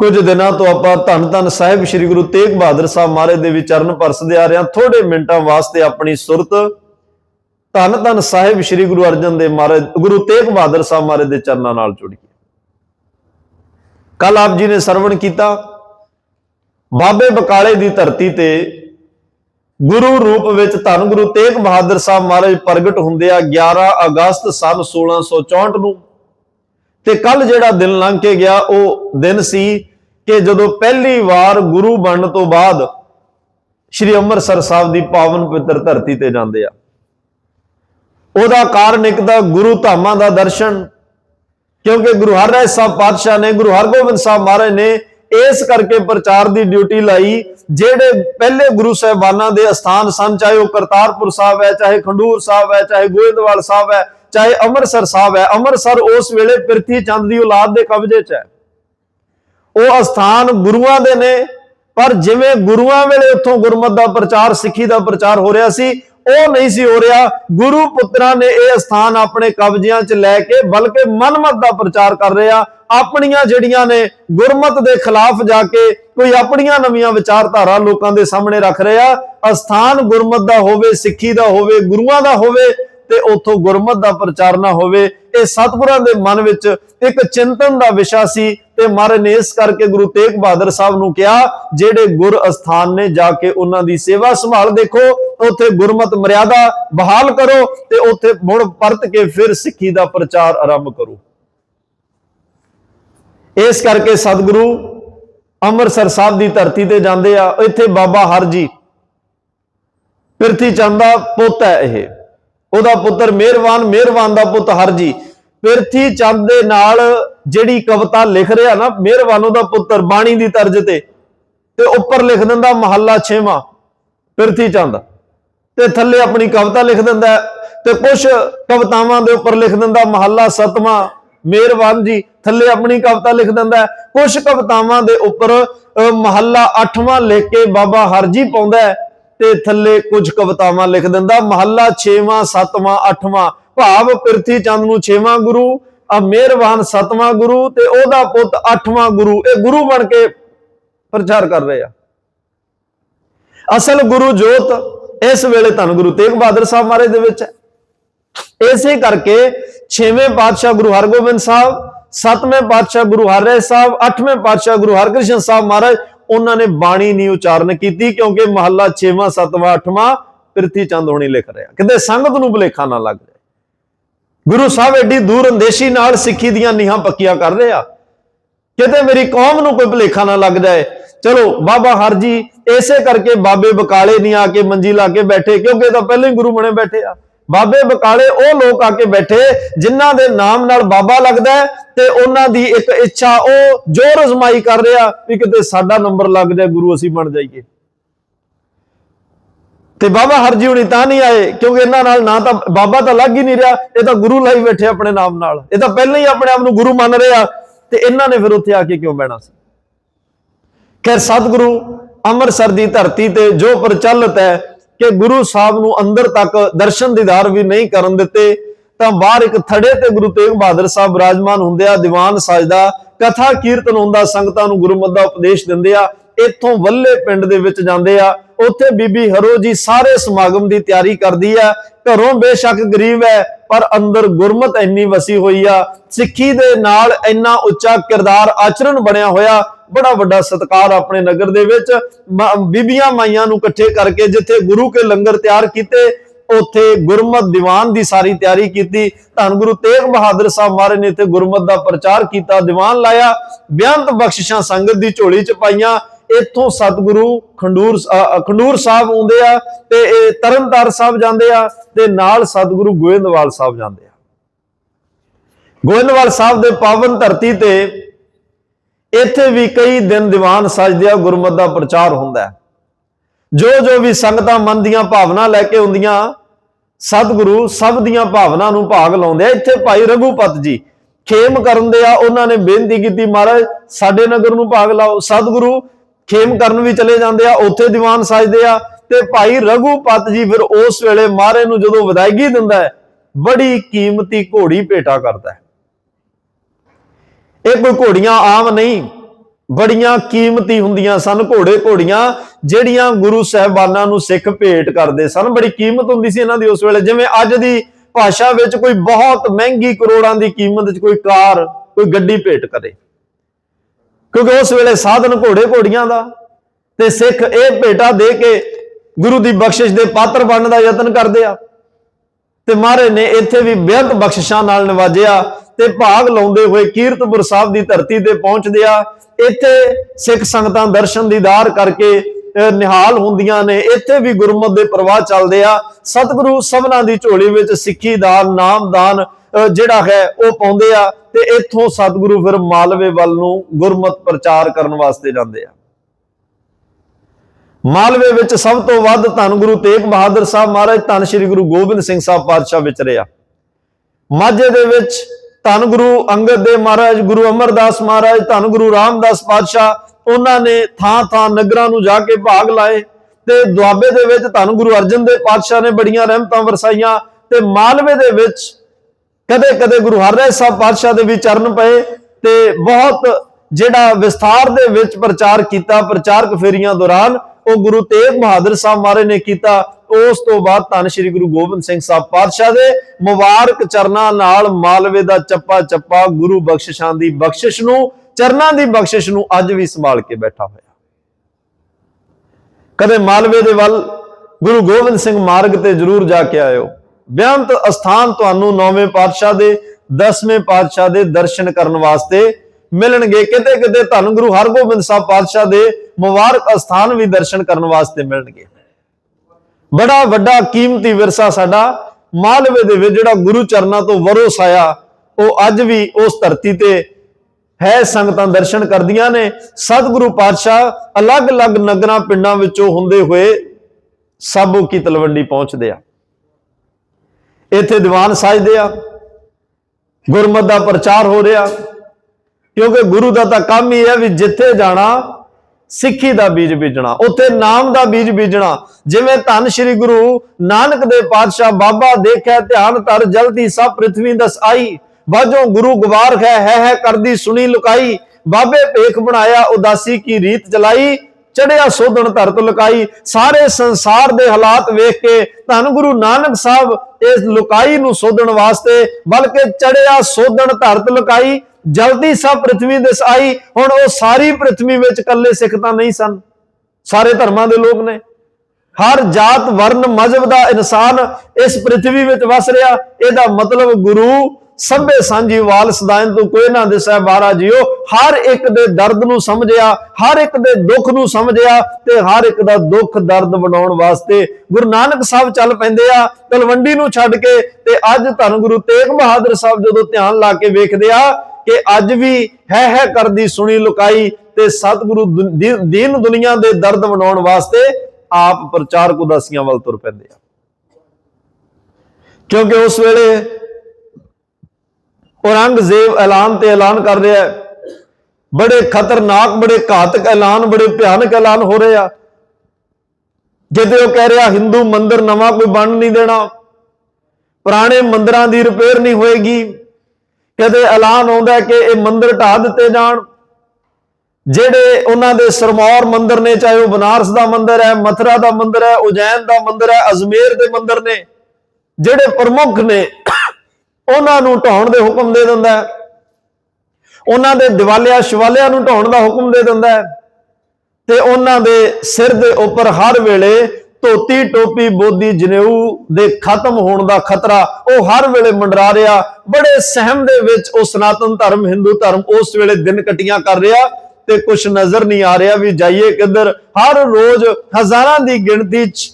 ਕੁਝ ਦਿਨਾਂ ਤੋਂ ਆਪਾਂ ਧੰਨ ਧੰਨ ਸਾਹਿਬ ਸ੍ਰੀ ਗੁਰੂ ਤੇਗ ਬਹਾਦਰ ਸਾਹਿਬ ਮਹਾਰਾਜ ਦੇ ਵੀ ਚਰਨ ਪਰਸਦੇ ਆ ਰਹੇ ਹਾਂ। ਥੋੜੇ ਮਿੰਟਾਂ ਵਾਸਤੇ ਆਪਣੀ ਸੁਰਤ ਧੰਨ ਧੰਨ ਸਾਹਿਬ ਸ੍ਰੀ ਗੁਰੂ ਅਰਜਨ ਦੇਵ ਮਹਾਰਾਜ, ਗੁਰੂ ਤੇਗ ਬਹਾਦਰ ਸਾਹਿਬ ਮਹਾਰਾਜ ਦੇ ਚਰਨਾਂ ਨਾਲ ਜੁੜੀਏ ਕੱਲ ਆਪ ਜੀ ਨੇ ਸਰਵਣ ਕੀਤਾ। ਬਾਬੇ ਬਕਾਲੇ ਦੀ ਧਰਤੀ ਤੇ ਗੁਰੂ ਰੂਪ ਵਿੱਚ ਧੰਨ ਗੁਰੂ ਤੇਗ ਬਹਾਦਰ ਸਾਹਿਬ ਮਹਾਰਾਜ ਪ੍ਰਗਟ ਹੁੰਦੇ ਆ 11 ਅਗਸਤ ਸਨ 1664 ਨੂੰ। ਤੇ ਕੱਲ ਜਿਹੜਾ ਦਿਨ ਲੰਘ ਕੇ ਗਿਆ, ਉਹ ਦਿਨ ਸੀ ਕਿ ਜਦੋਂ ਪਹਿਲੀ ਵਾਰ ਗੁਰੂ ਬਣਨ ਤੋਂ ਬਾਅਦ ਸ੍ਰੀ ਅੰਮ੍ਰਿਤਸਰ ਸਾਹਿਬ ਦੀ ਪਾਵਨ ਪਵਿੱਤਰ ਧਰਤੀ ਤੇ ਜਾਂਦੇ ਆ। ਉਹਦਾ ਕਾਰਨ ਇੱਕ ਤਾਂ ਗੁਰੂ ਧਾਮਾਂ ਦਾ ਦਰਸ਼ਨ, ਕਿਉਂਕਿ ਗੁਰੂ ਹਰਿਰਾਏ ਸਾਹਿਬ ਪਾਤਸ਼ਾਹ ਨੇ, ਗੁਰੂ ਹਰਗੋਬਿੰਦ ਸਾਹਿਬ ਮਹਾਰਾਜ ਨੇ ਇਸ ਕਰਕੇ ਪ੍ਰਚਾਰ ਦੀ ਡਿਊਟੀ ਲਾਈ, ਜਿਹੜੇ ਪਹਿਲੇ ਗੁਰੂ ਸਾਹਿਬਾਨਾਂ ਦੇ ਅਸਥਾਨ ਸਨ, ਚਾਹੇ ਉਹ ਕਰਤਾਰਪੁਰ ਸਾਹਿਬ ਹੈ, ਚਾਹੇ ਖੰਡੂਰ ਸਾਹਿਬ ਹੈ, ਚਾਹੇ ਗੋਇੰਦਵਾਲ ਸਾਹਿਬ ਹੈ ਚਾਹੇ ਅੰਮ੍ਰਿਤਸਰ ਸਾਹਿਬ ਹੈ, ਅੰਮ੍ਰਿਤਸਰ ਉਸ ਵੇਲੇ ਪ੍ਰਿਥੀ ਚੰਦ ਦੀ ਔਲਾਦ ਦੇ ਕਬਜ਼ੇ 'ਚ ਹੈ। ਉਹ ਅਸਥਾਨ ਗੁਰੂਆਂ ਦੇ ਨੇ, ਪਰ ਜਿਵੇਂ ਗੁਰੂਆਂ ਵੇਲੇ ਉੱਥੋਂ ਗੁਰਮਤ ਦਾ ਪ੍ਰਚਾਰ, ਸਿੱਖੀ ਦਾ ਪ੍ਰਚਾਰ ਹੋ ਰਿਹਾ ਸੀ, ਉਹ ਨਹੀਂ ਸੀ ਹੋ ਰਿਹਾ। ਗੁਰੂ ਪੁੱਤਰਾਂ ਨੇ ਇਹ ਸਥਾਨ ਆਪਣੇ ਕਬਜ਼ਿਆਂ 'ਚ ਲੈ ਕੇ, ਬਲਕਿ ਮਨਮਤ ਦਾ ਪ੍ਰਚਾਰ ਕਰ ਰਿਹਾ ਆਪਣੀਆਂ ਜਿਹੜੀਆਂ ਨੇ ਗੁਰਮਤ ਦੇ ਖਿਲਾਫ ਜਾ ਕੇ ਕੋਈ ਆਪਣੀਆਂ ਨਵੀਆਂ ਵਿਚਾਰਧਾਰਾ ਲੋਕਾਂ ਦੇ ਸਾਹਮਣੇ ਰੱਖ ਰਿਹਾ ਅਸਥਾਨ ਗੁਰਮਤ ਦਾ ਹੋਵੇ, ਸਿੱਖੀ ਦਾ ਹੋਵੇ, ਗੁਰੂਆਂ ਦਾ ਹੋਵੇ ਤੇ ਉਥੋਂ ਗੁਰਮਤ ਦਾ ਪ੍ਰਚਾਰ ਨਾ ਹੋਵੇ। ਇਹ ਸਤਿਗੁਰਾਂ ਦੇ ਮਨ ਵਿੱਚ ਇੱਕ ਚਿੰਤਨ ਦਾ ਵਿਸ਼ਾ ਸੀ ਤੇ ਮਹਾਰਾਜ ਨੇ ਇਸ ਕਰਕੇ ਗੁਰੂ ਤੇਗ ਬਹਾਦਰ ਸਾਹਿਬ ਨੂੰ ਕਿਹਾ, ਜਿਹੜੇ ਗੁਰ ਅਸਥਾਨ ਨੇ ਜਾ ਕੇ ਉਹਨਾਂ ਦੀ ਸੇਵਾ ਸੰਭਾਲ ਦੇਖੋ, ਉੱਥੇ ਗੁਰਮਤ ਮਰਿਆਦਾ ਬਹਾਲ ਕਰੋ ਤੇ ਉੱਥੇ ਮੁੜ ਪਰਤ ਕੇ ਫਿਰ ਸਿੱਖੀ ਦਾ ਪ੍ਰਚਾਰ ਆਰੰਭ ਕਰੋ। ਇਸ ਕਰਕੇ ਸਤਿਗੁਰੂ ਅੰਮ੍ਰਿਤਸਰ ਸਾਹਿਬ ਦੀ ਧਰਤੀ ਤੇ ਜਾਂਦੇ ਆ। ਇੱਥੇ ਬਾਬਾ ਹਰਜੀ ਪ੍ਰਿਥੀ ਚੰਦ ਦਾ ਪੁੱਤ ਹੈ ਇਹ। ਉਹਦਾ ਪੁੱਤਰ ਮਿਹਰਬਾਨ ਮਿਹਰਬਾਨ ਦਾ ਪੁੱਤ ਹਰਜੀ। ਪਿਰਥੀ ਚੰਦ ਦੇ ਨਾਲ ਜਿਹੜੀ ਕਵਿਤਾ ਲਿਖ ਰਿਹਾ ਨਾ, ਮਿਹਰਬਾਨ ਉਹਦਾ ਪੁੱਤਰ ਬਾਣੀ ਦੀ ਤਰਜ ਤੇ। ਤੇ ਉੱਪਰ ਲਿਖ ਦਿੰਦਾ ਮਹੱਲਾ 6ਵਾਂ ਪਿਰਥੀ ਚੰਦ। ਤੇ ਥੱਲੇ ਆਪਣੀ ਕਵਿਤਾ ਲਿਖ ਦਿੰਦਾ ਤੇ ਕੁਝ ਕਵਿਤਾਵਾਂ ਦੇ ਉੱਪਰ ਲਿਖ ਦਿੰਦਾ ਮਹੱਲਾ 7ਵਾਂ ਮਿਹਰਬਾਨ ਜੀ, ਥੱਲੇ ਆਪਣੀ ਕਵਿਤਾ ਲਿਖ ਦਿੰਦਾ ਹੈ। ਕੁਝ ਕਵਿਤਾਵਾਂ ਦੇ ਉੱਪਰ ਮਹੱਲਾ 8ਵਾਂ ਲਿਖ ਕੇ ਬਾਬਾ ਹਰਜੀ ਪਾਉਂਦਾ ਹੈ। ਤੇ ਥੱਲੇ ਕੁਝ ਕਵਿਤਾਵਾਂ ਲਿਖ ਦਿੰਦਾ, ਮਹੱਲਾ 6ਵਾਂ 7ਵਾਂ 8ਵਾਂ ਭਾਵ ਪ੍ਰਿਥੀ ਚੰਦ ਨੂੰ 6ਵਾਂ ਗੁਰੂ ਆ ਮਿਹਰਬਾਨ 7ਵਾਂ ਗੁਰੂ ਤੇ ਉਹਦਾ ਪੁੱਤ 8ਵਾਂ ਗੁਰੂ, ਇਹ ਗੁਰੂ ਬਣ ਕੇ ਪ੍ਰਚਾਰ ਕਰ ਰਹੇ ਆ। ਅਸਲ ਗੁਰੂ ਜੋਤ ਇਸ ਵੇਲੇ ਧੰਨ ਗੁਰੂ ਤੇਗ ਬਹਾਦਰ ਸਾਹਿਬ ਮਹਾਰਾਜ ਦੇ ਵਿੱਚ ਹੈ। ਇਸੇ ਕਰਕੇ 6ਵੇਂ ਪਾਤਸ਼ਾਹ ਗੁਰੂ ਹਰਗੋਬਿੰਦ ਸਾਹਿਬ 7ਵੇਂ ਪਾਤਸ਼ਾਹ ਗੁਰੂ ਹਰਿਰਾਏ ਸਾਹਿਬ 8ਵੇਂ ਪਾਤਸ਼ਾਹ ਗੁਰੂ ਹਰਕ੍ਰਿਸ਼ਨ ਸਾਹਿਬ ਮਹਾਰਾਜ ਉਹਨਾਂ ਨੇ ਬਾਣੀ ਨਹੀਂ ਉਚਾਰਨ ਕੀਤੀ ਕਿਉਂਕਿ ਮਹੱਲਾ 6ਵਾਂ 7ਵਾਂ 8ਵਾਂ ਪ੍ਰਿਥੀ ਚੰਦ ਹੋਣੀ ਲਿਖ ਰਿਹਾ। ਕਿਤੇ ਸੰਗਤ ਨੂੰ ਭੁਲੇਖਾ ਨਾ ਲੱਗ ਜਾਏ। ਗੁਰੂ ਸਾਹਿਬ ਐਡੀ ਦੂਰ ਅੰਦੇਸ਼ੀ ਨਾਲ ਸਿੱਖੀ ਦੀਆਂ ਨੀਹਾਂ ਪੱਕੀਆਂ ਕਰ ਰਹੇ ਆ। ਕਿਤੇ ਮੇਰੀ ਕੌਮ ਨੂੰ ਕੋਈ ਭੁਲੇਖਾ ਨਾ ਲੱਗ ਜਾਏ। ਚਲੋ, ਬਾਬਾ ਹਰਜੀ, ਇਸੇ ਕਰਕੇ ਬਾਬੇ ਬਕਾਲੇ ਨਹੀਂ ਆ ਕੇ ਮੰਜੀ ਲਾ ਕੇ ਬੈਠੇ, ਕਿਉਂਕਿ ਇਹ ਤਾਂ ਪਹਿਲਾਂ ਹੀ ਗੁਰੂ ਬਣੇ ਬੈਠੇ ਆ। ਬਾਬੇ ਬਕਾਲੇ ਉਹ ਲੋਕ ਆ ਕੇ ਬੈਠੇ ਜਿਨ੍ਹਾਂ ਦੇ ਨਾਮ ਨਾਲ ਬਾਬਾ ਲੱਗਦਾ ਤੇ ਉਹਨਾਂ ਦੀ ਇੱਕ ਇੱਛਾ ਉਹ ਜੋਰ ਅਜ਼ਮਾਈ ਕਰ ਰਿਹਾ ਵੀ ਕਿਤੇ ਸਾਡਾ ਨੰਬਰ ਲੱਗ ਜਾਏ, ਗੁਰੂ ਅਸੀਂ ਬਣ ਜਾਈਏ। ਤੇ ਬਾਬਾ ਹਰਜੀ ਹੁਣੀ ਤਾਂ ਨਹੀਂ ਆਏ, ਕਿਉਂਕਿ ਇਹਨਾਂ ਨਾਲ ਨਾ ਤਾਂ ਬਾਬਾ ਤਾਂ ਲੱਗ ਹੀ ਨਹੀਂ ਰਿਹਾ, ਇਹ ਤਾਂ ਗੁਰੂ ਲਾਈ ਬੈਠੇ ਆਪਣੇ ਨਾਮ ਨਾਲ। ਇਹ ਤਾਂ ਪਹਿਲਾਂ ਹੀ ਆਪਣੇ ਆਪ ਨੂੰ ਗੁਰੂ ਮੰਨ ਰਿਹਾ ਤੇ ਇਹਨਾਂ ਨੇ ਫਿਰ ਉੱਥੇ ਆ ਕੇ ਕਿਉਂ ਬਹਿਣਾ ਸੀ? ਖੈਰ, ਸਤਿਗੁਰੂ ਅੰਮ੍ਰਿਤਸਰ ਦੀ ਧਰਤੀ ਤੇ ਜੋ ਪ੍ਰਚਲਿਤ ਹੈ ਕਿ ਗੁਰੂ ਸਾਹਿਬ ਨੂੰ ਅੰਦਰ ਤੱਕ ਦਰਸ਼ਨ ਦੀਦਾਰ ਵੀ ਨਹੀਂ ਕਰਨ ਦਿੱਤੇ, ਤਾਂ ਬਾਹਰ ਇੱਕ ਥੜੇ ਤੇ ਗੁਰੂ ਤੇਗ ਬਹਾਦਰ ਸਾਹਿਬ ਬਿਰਾਜਮਾਨ ਹੁੰਦੇ ਆ, ਦੀਵਾਨ ਸਾਜਦਾ, ਕਥਾ ਕੀਰਤਨ ਹੁੰਦਾ, ਸੰਗਤਾਂ ਨੂੰ ਗੁਰਮਤਿ ਦਾ ਉਪਦੇਸ਼ ਦਿੰਦੇ ਆ, ਇੱਥੋਂ ਵੱਲੇ ਪਿੰਡ ਦੇ ਵਿੱਚ ਜਾਂਦੇ ਆ, ਉੱਥੇ ਬੀਬੀ ਹਰੋ ਜੀ ਸਾਰੇ ਸਮਾਗਮ ਦੀ ਤਿਆਰੀ ਕਰਦੀ ਆ, ਘਰੋਂ ਬੇਸ਼ੱਕ ਗਰੀਬ ਹੈ, ਪਰ ਅੰਦਰ ਗੁਰਮਤ ਇੰਨੀ ਵਸੀ ਹੋਈ ਆ, ਸਿੱਖੀ ਦੇ ਨਾਲ ਇੰਨਾ ਉੱਚਾ ਕਿਰਦਾਰ, ਆਚਰਣ ਬਣਿਆ ਹੋਇਆ ਬੜਾ ਵੱਡਾ ਸਤਕਾਰ ਆਪਣੇ ਨਗਰ ਦੇ ਵਿੱਚ। ਬੀਬੀਆਂ ਮਾਈਆਂ ਨੂੰ ਇਕੱਠੇ ਕਰਕੇ ਜਿੱਥੇ ਗੁਰੂ ਕੇ ਲੰਗਰ ਤਿਆਰ ਕੀਤੇ, ਉੱਥੇ ਗੁਰਮਤ ਦੀਵਾਨ ਦੀ ਸਾਰੀ ਤਿਆਰੀ ਕੀਤੀ। ਧੰਨ ਗੁਰੂ ਤੇਗ ਬਹਾਦਰ ਸਾਹਿਬ ਮਹਾਰਾਜ ਨੇ ਇੱਥੇ ਗੁਰਮਤ ਦਾ ਪ੍ਰਚਾਰ ਕੀਤਾ, ਦੀਵਾਨ ਲਾਇਆ। ਬੇਅੰਤ ਬਖਸ਼ਿਸ਼ਾਂ ਸੰਗਤ ਦੀ ਝੋਲੀ ਚ ਪਾਈਆਂ। ਇੱਥੋਂ ਸਤਿਗੁਰੂ ਖੰਡੂਰ ਖੰਡੂਰ ਸਾਹਿਬ ਆਉਂਦੇ ਆ ਤੇ ਇਹ ਤਰਨਤਾਰ ਸਾਹਿਬ ਜਾਂਦੇ ਆ ਤੇ ਨਾਲ ਸਤਿਗੁਰੂ ਗੋਇੰਦਵਾਲ ਸਾਹਿਬ ਜਾਂਦੇ ਆ। ਗੋਇੰਦਵਾਲ ਸਾਹਿਬ ਦੇ ਪਾਵਨ ਧਰਤੀ ਤੇ ਇੱਥੇ ਵੀ ਕਈ ਦਿਨ ਦੀਵਾਨ ਸਜਦੇ ਆ, ਗੁਰਮਤ ਦਾ ਪ੍ਰਚਾਰ ਹੁੰਦਾ ਹੈ। ਜੋ ਜੋ ਵੀ ਸੰਗਤਾਂ ਮਨ ਦੀਆਂ ਭਾਵਨਾ ਲੈ ਕੇ ਹੁੰਦੀਆਂ ਸਤਿਗੁਰੂ ਸਭ ਦੀਆਂ ਭਾਵਨਾ ਨੂੰ ਭਾਗ ਲਾਉਂਦੇ ਆ। ਇੱਥੇ ਭਾਈ ਰਘੂਪਤ ਜੀ ਖੇਮ ਕਰਨ ਦੇ ਆ, ਉਹਨਾਂ ਨੇ ਬੇਨਤੀ ਕੀਤੀ, ਮਹਾਰਾਜ, ਸਾਡੇ ਨਗਰ ਨੂੰ ਭਾਗ ਲਾਓ। ਸਤਿਗੁਰੂ ਖੇਮ ਕਰਨ ਵੀ ਚਲੇ ਜਾਂਦੇ ਆ, ਉੱਥੇ ਦੀਵਾਨ ਸਜਦੇ ਆ ਤੇ ਭਾਈ ਰਘੂਪਤ ਜੀ ਫਿਰ ਉਸ ਵੇਲੇ ਮਹਾਰਾਜ ਨੂੰ ਜਦੋਂ ਵਿਦਾਇਗੀ ਦਿੰਦਾ ਹੈ, ਬੜੀ ਕੀਮਤੀ ਘੋੜੀ ਭੇਟਾ ਕਰਦਾ ਹੈ। ਇਹ ਕੋਈ ਘੋੜੀਆਂ ਆਮ ਨਹੀਂ, ਬੜੀਆਂ ਕੀਮਤੀ ਹੁੰਦੀਆਂ ਸਨ ਘੋੜੇ ਘੋੜੀਆਂ, ਜਿਹੜੀਆਂ ਗੁਰੂ ਸਾਹਿਬਾਨਾਂ ਨੂੰ ਸਿੱਖ ਭੇਟ ਕਰਦੇ ਸਨ। ਬੜੀ ਕੀਮਤ ਹੁੰਦੀ ਸੀ ਇਹਨਾਂ ਦੀ ਉਸ ਵੇਲੇ। ਜਿਵੇਂ ਅੱਜ ਦੀ ਭਾਸ਼ਾ ਵਿੱਚ ਕੋਈ ਬਹੁਤ ਮਹਿੰਗੀ ਕਰੋੜਾਂ ਦੀ ਕੀਮਤ 'ਚ ਕੋਈ ਕਾਰ, ਕੋਈ ਗੱਡੀ ਭੇਟ ਕਰੇ। ਕਿਉਂਕਿ ਉਸ ਵੇਲੇ ਸਾਧਨ ਘੋੜੇ ਘੋੜੀਆਂ ਦਾ ਤੇ ਸਿੱਖ ਇਹ ਭੇਟਾ ਦੇ ਕੇ ਗੁਰੂ ਦੀ ਬਖਸ਼ਿਸ਼ ਦੇ ਪਾਤਰ ਬਣਨ ਦਾ ਯਤਨ ਕਰਦੇ ਆ। ਤੇ ਮਹਾਰਾਜ ਨੇ ਇੱਥੇ ਵੀ ਬੇਅੰਤ ਬਖਸ਼ਿਸ਼ਾਂ ਨਾਲ ਨਵਾਜਿਆ। ਤੇ ਭਾਗ ਲਾਉਂਦੇ ਹੋਏ ਕੀਰਤਪੁਰ ਸਾਹਿਬ ਦੀ ਧਰਤੀ ਤੇ ਪਹੁੰਚਦੇ ਆ। ਇੱਥੇ ਸਿੱਖ ਸੰਗਤਾਂ ਦਰਸ਼ਨ ਦੀਦਾਰ ਕਰਕੇ ਨਿਹਾਲ ਹੁੰਦੀਆਂ ਨੇ। ਇੱਥੇ ਵੀ ਗੁਰਮਤਿ ਦੇ ਪ੍ਰਵਾਹ ਚੱਲਦੇ ਆ। ਸਤਿਗੁਰੂ ਸਭਨਾਂ ਦੀ ਝੋਲੀ ਵਿੱਚ ਸਿੱਖੀ ਦਾਨ ਨਾਮਦਾਨ ਜਿਹੜਾ ਹੈ, ਉਹ ਪਾਉਂਦੇ ਆ। ਤੇ ਇੱਥੋਂ ਸਤਿਗੁਰੂ ਫਿਰ ਮਾਲਵੇ ਵੱਲ ਨੂੰ ਗੁਰਮਤਿ ਪ੍ਰਚਾਰ ਕਰਨ ਵਾਸਤੇ ਜਾਂਦੇ ਆ। ਮਾਲਵੇ ਵਿੱਚ ਸਭ ਤੋਂ ਵੱਧ ਧੰਨ ਗੁਰੂ ਤੇਗ ਬਹਾਦਰ ਸਾਹਿਬ ਮਹਾਰਾਜ, ਧੰਨ ਸ੍ਰੀ ਗੁਰੂ ਗੋਬਿੰਦ ਸਿੰਘ ਸਾਹਿਬ ਪਾਤਸ਼ਾਹ ਵਿਚਰਿਆ ਮਾਝੇ ਦੇ ਵਿੱਚ ਧੰਨ ਗੁਰੂ ਅੰਗਦ ਦੇਵ ਮਹਾਰਾਜ, ਗੁਰੂ ਅਮਰਦਾਸ ਮਹਾਰਾਜ, ਧੰਨ ਗੁਰੂ ਰਾਮਦਾਸ ਪਾਤਸ਼ਾਹ, ਉਹਨਾਂ ਨੇ ਥਾਂ ਥਾਂ ਨਗਰਾਂ ਨੂੰ ਜਾ ਕੇ ਭਾਗ ਲਾਏ ਤੇ ਦੁਆਬੇ ਦੇ ਵਿੱਚ ਧੰਨ ਗੁਰੂ ਅਰਜਨ ਦੇਵ ਪਾਤਸ਼ਾਹ ਨੇ ਬੜੀਆਂ ਰਹਿਮਤਾਂ ਵਰਸਾਈਆਂ ਤੇ ਮਾਲਵੇ ਦੇ ਵਿੱਚ ਕਦੇ ਕਦੇ ਗੁਰੂ ਹਰਿਰਾਏ ਸਾਹਿਬ ਪਾਤਸ਼ਾਹ ਦੇ ਵੀ ਚਰਨ ਪਏ ਤੇ ਬਹੁਤ ਜਿਹੜਾ ਵਿਸਥਾਰ ਦੇ ਵਿੱਚ ਪ੍ਰਚਾਰ ਕੀਤਾ, ਪ੍ਰਚਾਰਕ ਫੇਰੀਆਂ ਦੌਰਾਨ ਉਹ ਗੁਰੂ ਤੇਗ ਬਹਾਦਰ ਸਾਹਿਬ ਮਹਾਰਾਜ ਨੇ ਕੀਤਾ, ਉਸ ਤੋਂ ਬਾਅਦ ਧੰਨ ਸ਼੍ਰੀ ਗੁਰੂ ਗੋਬਿੰਦ ਸਿੰਘ ਸਾਹਿਬ ਪਾਤਸ਼ਾਹ ਦੇ ਮੁਬਾਰਕ ਚਰਨਾਂ ਨਾਲ ਮਾਲਵੇ ਦਾ ਚੱਪਾ ਚੱਪਾ ਗੁਰੂ ਬਖਸ਼ਿਸ਼ਾਂ ਦੀ ਬਖਸ਼ਿਸ਼ ਨੂੰ, ਚਰਨਾਂ ਦੀ ਬਖਸ਼ਿਸ਼ ਨੂੰ ਅੱਜ ਵੀ ਸੰਭਾਲ ਕੇ ਬੈਠਾ ਹੋਇਆ। ਕਦੇ ਮਾਲਵੇ ਦੇ ਵੱਲ ਗੁਰੂ ਗੋਬਿੰਦ ਸਿੰਘ ਮਾਰਗ ਤੇ ਜ਼ਰੂਰ ਜਾ ਕੇ ਆਇਓ। ਬੇਅੰਤ ਅਸਥਾਨ ਤੁਹਾਨੂੰ ਨੌਵੇਂ ਪਾਤਸ਼ਾਹ ਦੇ 10ਵੇਂ ਪਾਤਸ਼ਾਹ ਦੇ ਦਰਸ਼ਨ ਕਰਨ ਵਾਸਤੇ ਮਿਲਣਗੇ। ਕਿਤੇ ਕਿਤੇ ਤੁਹਾਨੂੰ ਗੁਰੂ ਹਰਗੋਬਿੰਦ ਸਾਹਿਬ ਪਾਤਸ਼ਾਹ ਦੇ ਮੁਬਾਰਕ ਅਸਥਾਨ ਵੀ ਦਰਸ਼ਨ ਕਰਨ ਵਾਸਤੇ ਮਿਲਣਗੇ। ਬੜਾ ਵੱਡਾ ਕੀਮਤੀ ਵਿਰਸਾ ਸਾਡਾ ਮਾਲਵੇ ਦੇ ਵਿੱਚ, ਜਿਹੜਾ ਗੁਰੂ ਚਰਨਾਂ ਤੋਂ ਵਰੋਸ ਆਇਆ, ਉਹ ਅੱਜ ਵੀ ਉਸ ਧਰਤੀ ਤੇ ਹੈ, ਸੰਗਤਾਂ ਦਰਸ਼ਨ ਕਰਦੀਆਂ ਨੇ। ਸਤਿਗੁਰੂ ਪਾਤਸ਼ਾਹ ਅਲੱਗ-ਅਲੱਗ ਨਗਰਾਂ, ਪਿੰਡਾਂ ਵਿੱਚੋਂ ਹੁੰਦੇ ਹੋਏ ਸਾਬੋ ਕੀ ਤਲਵੰਡੀ ਪਹੁੰਚਦੇ ਆ। ਇੱਥੇ ਦੀਵਾਨ ਸਾਜਦੇ ਆ। ਗੁਰਮਤ ਦਾ ਪ੍ਰਚਾਰ ਹੋ ਰਿਹਾ। ਕਿਉਂਕਿ ਗੁਰੂ ਦਾ ਤਾਂ ਕੰਮ ਹੀ ਹੈ ਵੀ ਜਿੱਥੇ ਜਾਣਾ, ਸਿੱਖੀ ਦਾ ਬੀਜ ਬੀਜਣਾ, ਉੱਥੇ ਨਾਮ ਦਾ ਬੀਜ ਬੀਜਣਾ। ਜਿਵੇਂ ਧੰਨ ਸ਼੍ਰੀ ਗੁਰੂ ਨਾਨਕ ਦੇ ਪਾਤਸ਼ਾਹ ਬਾਬਾ ਦੇਖਿਆ ਧਿਆਨ ਧਰ, ਜਲਦੀ ਸਭ ਪ੍ਰithvi ਦਸ ਆਈ। ਬਾਝੋਂ ਗੁਰੂ ਗਵਾਰ ਹੈ ਹੈ ਕਰਦੀ ਸੁਣੀ ਲੁਕਾਈ। ਬਾਬੇ ਭੇਖ ਬਣਾਇਆ, ਉਦਾਸੀ ਕੀ ਰੀਤ ਚਲਾਈ ਚੜਿਆ ਸੋਧਣ ਧਰਤ ਲੁਕਾਈ। ਸਾਰੇ ਸੰਸਾਰ ਦੇ ਹਾਲਾਤ ਵੇਖ ਕੇ ਧੰਨ ਗੁਰੂ ਨਾਨਕ ਸਾਹਿਬ ਇਸ ਲੁਕਾਈ ਨੂੰ ਸੋਧਣ ਵਾਸਤੇ, ਬਲਕਿ ਚੜਿਆ ਸੋਧਣ ਧਰਤ ਲੁਕਾਈ। ਜਲਦੀ ਸਭ ਪ੍ਰithvi ਦਿਸ ਆਈ, ਹੁਣ ਉਹ ਸਾਰੀ ਪ੍ਰithvi ਵਿੱਚ ਇਕੱਲੇ ਸਿੱਖ ਤਾਂ ਨਹੀਂ ਸਨ। ਸਾਰੇ ਧਰਮਾਂ ਦੇ ਲੋਕ ਨੇ। ਹਰ ਜਾਤ ਵਰਨ ਮਜ਼ਹਬ ਦਾ ਇਨਸਾਨ ਇਸ ਪ੍ਰithvi ਵਿੱਚ ਵਸ ਰਿਹਾ। ਇਹਦਾ ਮਤਲਬ ਗੁਰੂ ਸਭੇ ਸਾਂਝੀ ਵਾਲ ਸਦਾਇਨ ਤੋਂ ਕੋਈ ਨਾ ਦਿਸੈ ਬਾਰਾ ਜਿਓ। ਹਰ ਇੱਕ ਦੇ ਦਰਦ ਨੂੰ ਸਮਝਿਆ, ਹਰ ਇੱਕ ਦੇ ਦੁੱਖ ਨੂੰ ਸਮਝਿਆ ਤੇ ਹਰ ਇੱਕ ਦਾ ਦੁੱਖ ਦਰਦ ਬਣਾਉਣ ਵਾਸਤੇ ਗੁਰੂ ਨਾਨਕ ਸਾਹਿਬ ਚੱਲ ਪੈਂਦੇ ਆ, ਤਲਵੰਡੀ ਨੂੰ ਛੱਡ ਕੇ ਤੇ ਅੱਜ ਧੰਨ ਗੁਰੂ ਤੇਗ ਬਹਾਦਰ ਸਾਹਿਬ ਜਦੋਂ ਧਿਆਨ ਲਾ ਕੇ ਵੇਖਦੇ ਆ ਕਿ ਅੱਜ ਵੀ ਹੈ ਹੈ ਕਰਦੀ ਸੁਣੀ ਲੁਕਾਈ ਤੇ ਸਤਿਗੁਰੂ ਦੀਨ ਦੁਨੀਆ ਦੇ ਦਰਦ ਬਣਾਉਣ ਵਾਸਤੇ ਆਪ ਪ੍ਰਚਾਰਕ ਉਦਾਸੀਆਂ ਵੱਲ ਤੁਰ ਪੈਂਦੇ ਆ। ਕਿਉਂਕਿ ਉਸ ਵੇਲੇ ਔਰੰਗਜ਼ੇਬ ਐਲਾਨ ਤੇ ਐਲਾਨ ਕਰ ਰਿਹਾ ਹੈ। ਬੜੇ ਖਤਰਨਾਕ, ਬੜੇ ਘਾਤਕ ਐਲਾਨ, ਬੜੇ ਭਿਆਨਕ ਐਲਾਨ ਹੋ ਰਹੇ ਆ। ਜਿੱਦੇ ਉਹ ਕਹਿ ਰਿਹਾ, ਹਿੰਦੂ ਮੰਦਿਰ ਨਵਾਂ ਕੋਈ ਬਣ ਨਹੀਂ ਦੇਣਾ। ਪੁਰਾਣੇ ਮੰਦਿਰਾਂ ਦੀ ਰਿਪੇਅਰ ਨਹੀਂ ਹੋਏਗੀ। ਕਦੇ ਐਲਾਨ ਆਉਂਦਾ ਕਿ ਇਹ ਮੰਦਿਰ ਢਾ ਦਿੱਤੇ ਜਾਣ। ਜਿਹੜੇ ਉਹਨਾਂ ਦੇ ਸਰਮੌਰ ਮੰਦਿਰ ਨੇ, ਚਾਹੇ ਉਹ ਬਨਾਰਸ ਦਾ ਮੰਦਿਰ ਹੈ, ਮਥੁਰਾ ਦਾ ਮੰਦਿਰ ਹੈ, ਉਜੈਨ ਦਾ ਮੰਦਿਰ ਹੈ, ਅਜਮੇਰ ਦੇ ਮੰਦਿਰ ਨੇ, ਜਿਹੜੇ ਪ੍ਰਮੁੱਖ ਨੇ, ਉਹਨਾਂ ਨੂੰ ਢਾਉਣ ਦੇ ਹੁਕਮ ਦੇ ਦਿੰਦਾ ਹੈ। ਉਹਨਾਂ ਦੇ ਦਿਵਾਲਿਆ ਸ਼ਿਵਾਲਿਆਂ ਨੂੰ ਢਾਉਣ ਦਾ ਹੁਕਮ ਦੇ ਦਿੰਦਾ ਹੈ। ਤੇ ਉਹਨਾਂ ਦੇ ਸਿਰ ਦੇ ਉੱਪਰ ਹਰ ਵੇਲੇ ਧੋਤੀ ਟੋਪੀ ਬੋਦੀ ਜਨੇਊ ਦੇ ਖਤਮ ਹੋਣ ਦਾ ਖਤਰਾ ਉਹ ਹਰ ਵੇਲੇ ਮੰਡਰਾ ਰਿਹਾ। ਬੜੇ ਸਹਿਮ ਦੇ ਵਿੱਚ ਉਹ ਸਨਾਤਨ ਧਰਮ, ਹਿੰਦੂ ਧਰਮ ਉਸ ਵੇਲੇ ਦਿਨ ਕਟੀਆਂ ਕਰ ਰਿਹਾ ਤੇ ਕੁਝ ਨਜ਼ਰ ਨਹੀਂ ਆ ਰਿਹਾ ਵੀ ਜਾਈਏ ਕਿੱਧਰ। ਹਰ ਰੋਜ਼ ਹਜ਼ਾਰਾਂ ਦੀ ਗਿਣਤੀ 'ਚ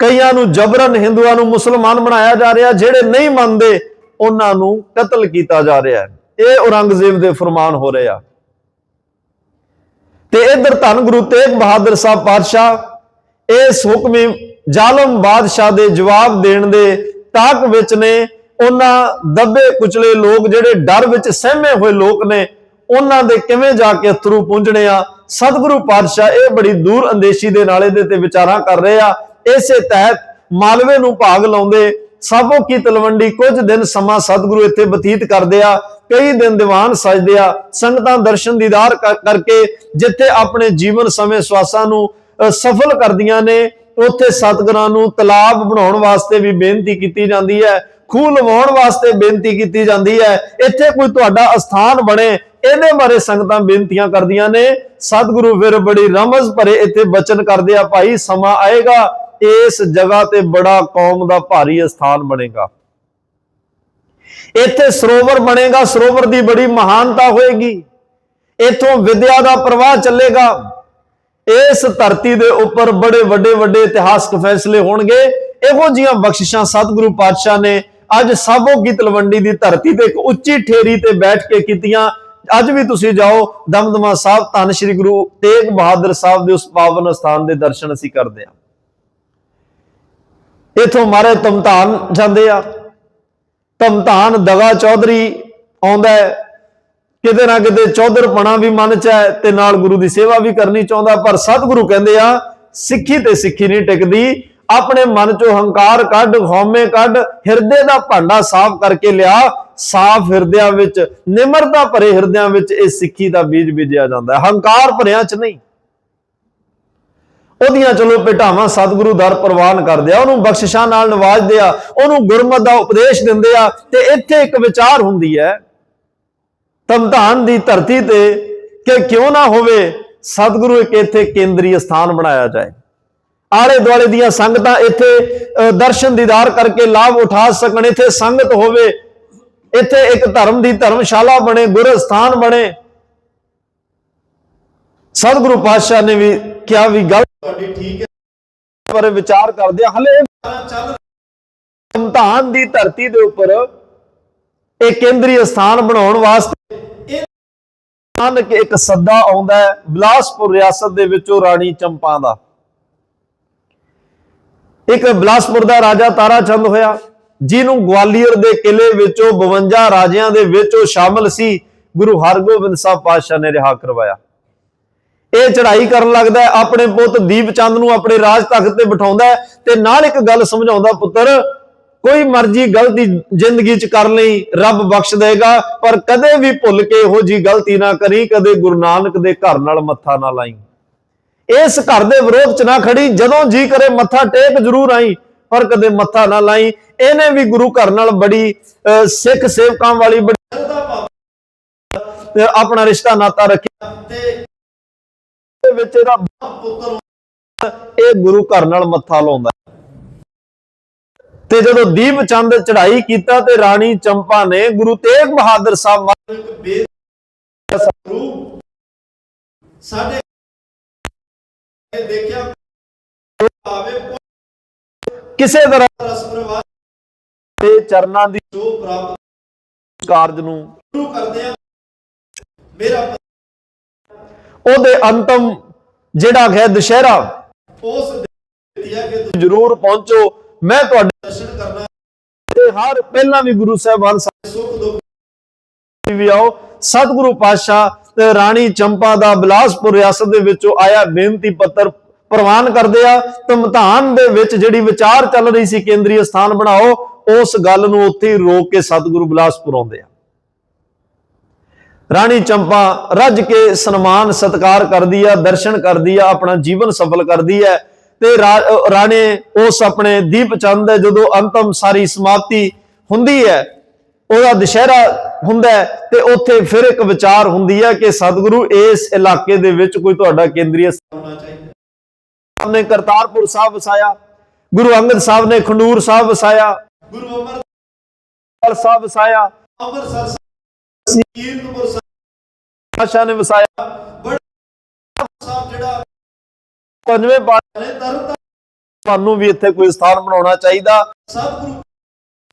ਕਈਆਂ ਨੂੰ ਜਬਰਨ, ਹਿੰਦੂਆਂ ਨੂੰ ਮੁਸਲਮਾਨ ਬਣਾਇਆ ਜਾ ਰਿਹਾ, ਜਿਹੜੇ ਨਹੀਂ ਮੰਨਦੇ ਉਹਨਾਂ ਨੂੰ ਕਤਲ ਕੀਤਾ ਜਾ ਰਿਹਾ ਹੈ। ਇਹ ਔਰੰਗਜ਼ੇਬ ਦੇ ਫਰਮਾਨ ਹੋ ਰਹੇ ਆ। ਤੇ ਇਧਰ ਧੰਨ ਗੁਰੂ ਤੇਗ ਬਹਾਦਰ ਸਾਹਿਬ ਪਾਤਸ਼ਾਹ ਇਸ ਹੁਕਮੀ ਜ਼ਾਲਮ ਬਾਦਸ਼ਾਹ ਦੇ ਜਵਾਬ ਦੇਣ ਦੇ ਤਾਕ ਵਿੱਚ ਨੇ। ਉਹਨਾਂ ਦੱਬੇ ਕੁਚਲੇ ਲੋਕ ਜਿਹੜੇ ਡਰ ਵਿੱਚ ਸਹਿਮੇ ਹੋਏ ਲੋਕ ਨੇ, ਉਹਨਾਂ ਦੇ ਕਿਵੇਂ ਜਾ ਕੇ ਅਥਰੂ ਪੁੰਝਣੇ ਆ? ਸਤਿਗੁਰੂ ਪਾਤਸ਼ਾਹ ਇਹ ਬੜੀ ਦੂਰ ਅੰਦੇਸ਼ੀ ਦੇ ਨਾਲ ਇਹਦੇ ਤੇ ਵਿਚਾਰਾਂ ਕਰ ਰਹੇ ਆ। ਇਸੇ ਤਹਿਤ ਮਾਲਵੇ ਨੂੰ ਭਾਗ ਲਾਉਂਦੇ, ਸਾਬੋ ਕੀ ਤਲਵੰਡੀ ਕੁਝ ਦਿਨ ਸਮਾਂ ਸਤਿਗੁਰੂ ਇੱਥੇ ਬਤੀਤ ਕਰਦੇ ਆ, ਕਈ ਦਿਨ ਦੀਵਾਨ ਸਜਦੇ ਆ। ਸੰਗਤਾਂ ਦਰਸ਼ਨ ਦੀਦਾਰ ਕਰਕੇ ਜਿੱਥੇ ਆਪਣੇ ਜੀਵਨ ਸਮੇਂ ਸਵਾਸਾਂ ਨੂੰ ਸਫਲ ਕਰਦੀਆਂ ਨੇ। ਉੱਥੇ ਸਤਿਗੁਰਾਂ ਨੂੰ ਤਲਾਬ ਬਣਾਉਣ ਵਾਸਤੇ ਵੀ ਬੇਨਤੀ ਕੀਤੀ ਜਾਂਦੀ ਹੈ। ਖੂਹ ਲਵਾਉਣ ਵਾਸਤੇ ਬੇਨਤੀ ਕੀਤੀ ਜਾਂਦੀ ਹੈ। ਇੱਥੇ ਕੋਈ ਤੁਹਾਡਾ ਅਸਥਾਨ ਬਣੇ, ਇਹਦੇ ਬਾਰੇ ਸੰਗਤਾਂ ਬੇਨਤੀਆਂ ਕਰਦੀਆਂ ਨੇ। ਸਤਿਗੁਰੂ ਫਿਰ ਬੜੀ ਰਮਜ਼ ਭਰੇ ਇੱਥੇ ਬਚਨ ਕਰਦੇ ਆ, ਭਾਈ, ਸਮਾਂ ਆਏਗਾ, ਇਸ ਜਗ੍ਹਾ ਤੇ ਬੜਾ ਕੌਮ ਦਾ ਭਾਰੀ ਅਸਥਾਨ ਬਣੇਗਾ। ਇੱਥੇ ਸਰੋਵਰ ਬਣੇਗਾ, ਸਰੋਵਰ ਦੀ ਬੜੀ ਮਹਾਨਤਾ ਹੋਏਗੀ। ਇਥੋਂ ਵਿਦਿਆ ਦਾ ਪ੍ਰਵਾਹ ਚੱਲੇਗਾ। ਇਸ ਧਰਤੀ ਦੇ ਉੱਪਰ ਬੜੇ ਵੱਡੇ ਵੱਡੇ ਇਤਿਹਾਸਕ ਫੈਸਲੇ ਹੋਣਗੇ। ਇਹੋ ਜੀਆਂ ਬਖਸ਼ਿਸ਼ਾਂ ਸਤਿਗੁਰੂ ਪਾਤਸ਼ਾਹ ਨੇ ਅੱਜ ਸਾਬੋ ਕੀ ਤਲਵੰਡੀ ਦੀ ਧਰਤੀ ਤੇ ਇੱਕ ਉੱਚੀ ਠੇਰੀ ਤੇ ਬੈਠ ਕੇ ਕੀਤੀਆਂ। ਅੱਜ ਵੀ ਤੁਸੀਂ ਜਾਓ, ਦਮਦਮਾ ਸਾਹਿਬ, ਧੰਨ ਸ੍ਰੀ ਗੁਰੂ ਤੇਗ ਬਹਾਦਰ ਸਾਹਿਬ ਦੇ ਉਸ ਪਾਵਨ ਸਥਾਨ ਦੇ ਦਰਸ਼ਨ ਅਸੀਂ ਕਰਦੇ ਹਾਂ। ਇਥੋਂ ਮਾਰੇ ਤਮਤਾਨ ਜਾਂਦੇ ਆ। ਤਮਤਾਨ ਦਗਾ ਚੌਧਰੀ ਆਉਂਦਾ ਹੈ। ਕਿਤੇ ਨਾ ਕਿਤੇ ਚੌਧਰਪਣਾ ਵੀ ਮਨ ਚ ਹੈ ਤੇ ਨਾਲ ਗੁਰੂ ਦੀ ਸੇਵਾ ਵੀ ਕਰਨੀ ਚਾਹੁੰਦਾ, ਪਰ ਸਤਿਗੁਰੂ ਕਹਿੰਦੇ ਆ, ਸਿੱਖੀ ਤੇ ਸਿੱਖੀ ਨਹੀਂ ਟਿਕਦੀ। ਆਪਣੇ ਮਨ ਚੋਂ ਹੰਕਾਰ ਕੱਢ, ਹਉਮੈ ਕੱਢ, ਹਿਰਦੇ ਦਾ ਭਾਂਡਾ ਸਾਫ਼ ਕਰਕੇ ਲਿਆ। ਸਾਫ਼ ਹਿਰਦਿਆਂ ਵਿੱਚ, ਨਿਮਰਤਾ ਭਰੇ ਹਿਰਦਿਆਂ ਵਿੱਚ ਇਹ ਸਿੱਖੀ ਦਾ ਬੀਜ ਬੀਜਿਆ ਜਾਂਦਾ ਹੈ। ਹੰਕਾਰ ਭਰਿਆਂ ਚ ਨਹੀਂ। ਉਹਦੀਆਂ ਚਲੋ ਭੇਟਾਵਾਂ ਸਤਿਗੁਰੂ ਦਰ ਪ੍ਰਵਾਨ ਕਰਦੇ ਆ। ਉਹਨੂੰ ਬਖਸ਼ਿਸ਼ਾਂ ਨਾਲ ਨਵਾਜਦੇ ਆ। ਉਹਨੂੰ ਗੁਰਮਤ ਦਾ ਉਪਦੇਸ਼ ਦਿੰਦੇ ਆ। ਤੇ ਇੱਥੇ ਇੱਕ ਵਿਚਾਰ ਹੁੰਦੀ ਹੈ ਤਮਧਾਨ ਦੀ ਧਰਤੀ ਤੇ ਕਿ ਕਿਉਂ ਨਾ ਹੋਵੇ ਸਤਿਗੁਰੂ ਇੱਕ ਇੱਥੇ ਕੇਂਦਰੀ ਸਥਾਨ ਬਣਾਇਆ ਜਾਏ। ਆਲੇ ਦੁਆਲੇ ਦੀਆਂ ਸੰਗਤਾਂ ਇੱਥੇ ਦਰਸ਼ਨ ਦੀਦਾਰ ਕਰਕੇ ਲਾਭ ਉਠਾ ਸਕਣ। ਇੱਥੇ ਸੰਗਤ ਹੋਵੇ, ਇੱਥੇ ਇੱਕ ਧਰਮ ਦੀ ਧਰਮਸ਼ਾਲਾ ਬਣੇ ਗੁਰ ਸਥਾਨ ਬਣੇ। ਸਤਿਗੁਰੂ ਪਾਤਸ਼ਾਹ ਨੇ ਵੀ ਕਿਹਾ ਵੀ ਗੱਲ ਤੁਹਾਡੀ ਠੀਕ ਹੈ। ਬਾਰੇ ਵਿਚਾਰ ਕਰਦੇ ਆ। ਹਲੇ ਚੱਲ ਧਮਧਾਨ ਦੀ ਧਰਤੀ ਦੇ ਉੱਪਰ ਇਹ ਕੇਂਦਰੀ ਸਥਾਨ ਬਣਾਉਣ ਵਾਸਤੇ ਇਹ ਅਚਾਨਕ ਇੱਕ ਸੱਦਾ ਆਉਂਦਾ ਹੈ, ਬਿਲਾਸਪੁਰ ਰਿਆਸਤ ਦੇ ਵਿੱਚੋਂ ਰਾਣੀ ਚੰਪਾ ਦਾ। ਇੱਕ ਬਿਲਾਸਪੁਰ ਦਾ ਰਾਜਾ ਤਾਰਾ ਚੰਦ ਹੋਇਆ, ਜਿਹਨੂੰ ਗਵਾਲੀਅਰ ਦੇ ਕਿਲੇ ਵਿੱਚੋਂ 52 ਰਾਜਿਆਂ ਦੇ ਵਿੱਚੋਂ ਉਹ ਸ਼ਾਮਲ ਸੀ, ਗੁਰੂ ਹਰਗੋਬਿੰਦ ਸਾਹਿਬ ਪਾਤਸ਼ਾਹ ਨੇ ਰਿਹਾ ਕਰਵਾਇਆ। ਇਹ ਚੜ੍ਹਾਈ ਕਰਨ ਲੱਗਦਾ ਆਪਣੇ ਪੁੱਤ ਦੀਪ ਚੰਦ ਨੂੰ ਆਪਣੇ ਰਾਜ ਤਖਤ ਤੇ ਬਿਠਾਉਂਦਾ ਹੈ ਤੇ ਨਾਲ ਇੱਕ ਗੱਲ ਸਮਝਾਉਂਦਾ ਪੁੱਤਰ ਕੋਈ ਮਰਜ਼ੀ ਗਲਤੀ ਜ਼ਿੰਦਗੀ 'ਚ ਕਰ ਲਈ ਰੱਬ ਬਖਸ਼ ਦੇਗਾ ਪਰ ਕਦੇ ਵੀ ਭੁੱਲ ਕੇ ਇਹੋ ਜੀ ਗਲਤੀ ਨਾ ਕਰੀ ਕਦੇ ਗੁਰੂ ਨਾਨਕ ਦੇ ਘਰ ਨਾਲ ਮੱਥਾ ਨਾ ਲਾਈ। ਇਸ ਘਰ ਦੇ ਵਿਰੋਧ 'ਚ ਨਾ ਖੜੀ ਜਦੋਂ ਜੀ ਕਰੇ ਮੱਥਾ ਟੇਕ ਜ਼ਰੂਰ ਆਈ ਪਰ ਕਦੇ ਮੱਥਾ ਨਾ ਲਾਈ। ਇਹਨੇ ਵੀ ਗੁਰੂ ਘਰ ਨਾਲ ਬੜੀ ਅਹ, ਸਿੱਖ ਸੇਵਕਾਂ ਵਾਲੀ ਬੜੀ ਆਪਣਾ ਰਿਸ਼ਤਾ ਨਾਤਾ ਰੱਖਿਆ। ਤੇ ਵਿੱਚ ਇਹਦਾ ਪੁੱਤਰ ਇਹ ਗੁਰੂ ਘਰ ਨਾਲ ਮੱਥਾ ਲਾਉਂਦਾ। ਤੇ ਜਦੋਂ ਦੀਪ ਚੰਦ ਚੜ੍ਹਾਈ ਕੀਤਾ ਤੇ ਰਾਣੀ ਚੰਪਾ ਨੇ ਗੁਰੂ ਤੇਗ ਬਹਾਦਰ ਸਾਹਿਬ ਮਹਾ- ਸਾਡੇ ਦੇਖਿਆ ਆਵੇ ਕਿਸੇ ਤਰ੍ਹਾਂ ਰਸ ਪਰਵਾਹ ਚਰਨਾਂ ਦੀ ਜੋ ਪ੍ਰਾਪਤ ਕਾਰਜ ਨੂੰ ਸ਼ੁਰੂ ਕਰਦੇ ਆ ਮੇਰਾ ਉਹਦੇ ਅੰਤਮ ਜਿਹੜਾ ਹੈ ਦੁਸ਼ਹਿਰਾ, ਉਸ ਦਿੱਤੀਆ ਕਿ ਜ਼ਰੂਰ ਪਹੁੰਚੋ। ਮੈਂ ਤੁਹਾਡੇ ਦਰਸ਼ਨ ਕਰਨਾ ਤੇ ਹਰ ਪਹਿਲਾਂ ਵੀ ਗੁਰੂ ਸਾਹਿਬਾਨ ਸੁਖ ਦੁੱਖ ਵੀ ਆਓ। ਸਤਿਗੁਰੂ ਪਾਤਸ਼ਾਹ ਤੇ ਰਾਣੀ ਚੰਪਾ ਦਾ ਬਿਲਾਸਪੁਰ ਰਿਆਸਤ ਦੇ ਵਿੱਚੋਂ ਆਇਆ ਬੇਨਤੀ ਪੱਤਰ ਪ੍ਰਵਾਨ ਕਰਦੇ ਆ। ਤਮਧਾਨ ਦੇ ਵਿੱਚ ਜਿਹੜੀ ਵਿਚਾਰ ਚੱਲ ਰਹੀ ਸੀ ਕੇਂਦਰੀ ਸਥਾਨ ਬਣਾਓ ਉਸ ਗੱਲ ਨੂੰ ਉੱਥੇ ਹੀ ਰੋਕ ਕੇ ਸਤਿਗੁਰੂ ਬਿਲਾਸਪੁਰ ਆਉਂਦੇ ਆ। ਰਾਣੀ ਚੰਪਾ ਰੱਜ ਕੇ ਸਨਮਾਨ ਸਤਕਾਰ ਕਰਦੀ ਆ ਦਰਸ਼ਨ ਕਰਦੀ ਆ ਆਪਣਾ ਜੀਵਨ ਸਫਲ ਕਰਦੀ ਹੈ ਤੇ ਰਾਣੇ ਉਸ ਆਪਣੇ ਦੀਪ ਚੰਦ ਹੈ ਜਦੋਂ ਅੰਤਮ ਸਾਰੀ ਸਮਾਪਤੀ ਹੁੰਦੀ ਹੈ ਉਹਦਾ ਦੁਸ਼ਹਿਰਾ ਹੁੰਦਾ ਤੇ ਉੱਥੇ ਫਿਰ ਇੱਕ ਵਿਚਾਰ ਹੁੰਦੀ ਹੈ ਕਿ ਸਤਿਗੁਰੂ ਇਸ ਇਲਾਕੇ ਦੇ ਵਿੱਚ ਕੋਈ ਤੁਹਾਡਾ ਕੇਂਦਰੀ ਹੋਣਾ ਚਾਹੀਦਾ ਸਾਹਿਬ ਕਰਤਾਰਪੁਰ ਸਾਹਿਬ ਵਸਾਇਆ ਗੁਰੂ ਅੰਗਦ ਸਾਹਿਬ ਨੇ ਖੰਡੂਰ ਸਾਹਿਬ ਵਸਾਇਆ ਗੁਰੂ ਅਮਰ ਸਾਹਿਬ ਵਸਾਇਆ ਅੰਮ੍ਰਿਤਸਰ ਸਾਹਿਬ, ਕੀਰਤਪੁਰ ਸਾਹਿਬ ਪਾਤਸ਼ਾਹ ਨੇ ਵਸਾਇਆ। ਬੜਾ ਸਾਹਿਬ ਜਿਹੜਾ ਪੰਜਵੇਂ ਪਾਤਸ਼ਾਹ ਤਰਤਾ ਤੁਹਾਨੂੰ ਵੀ ਇੱਥੇ ਕੋਈ ਸਥਾਨ ਬਣਾਉਣਾ ਚਾਹੀਦਾ। ਸਤਿਗੁਰੂ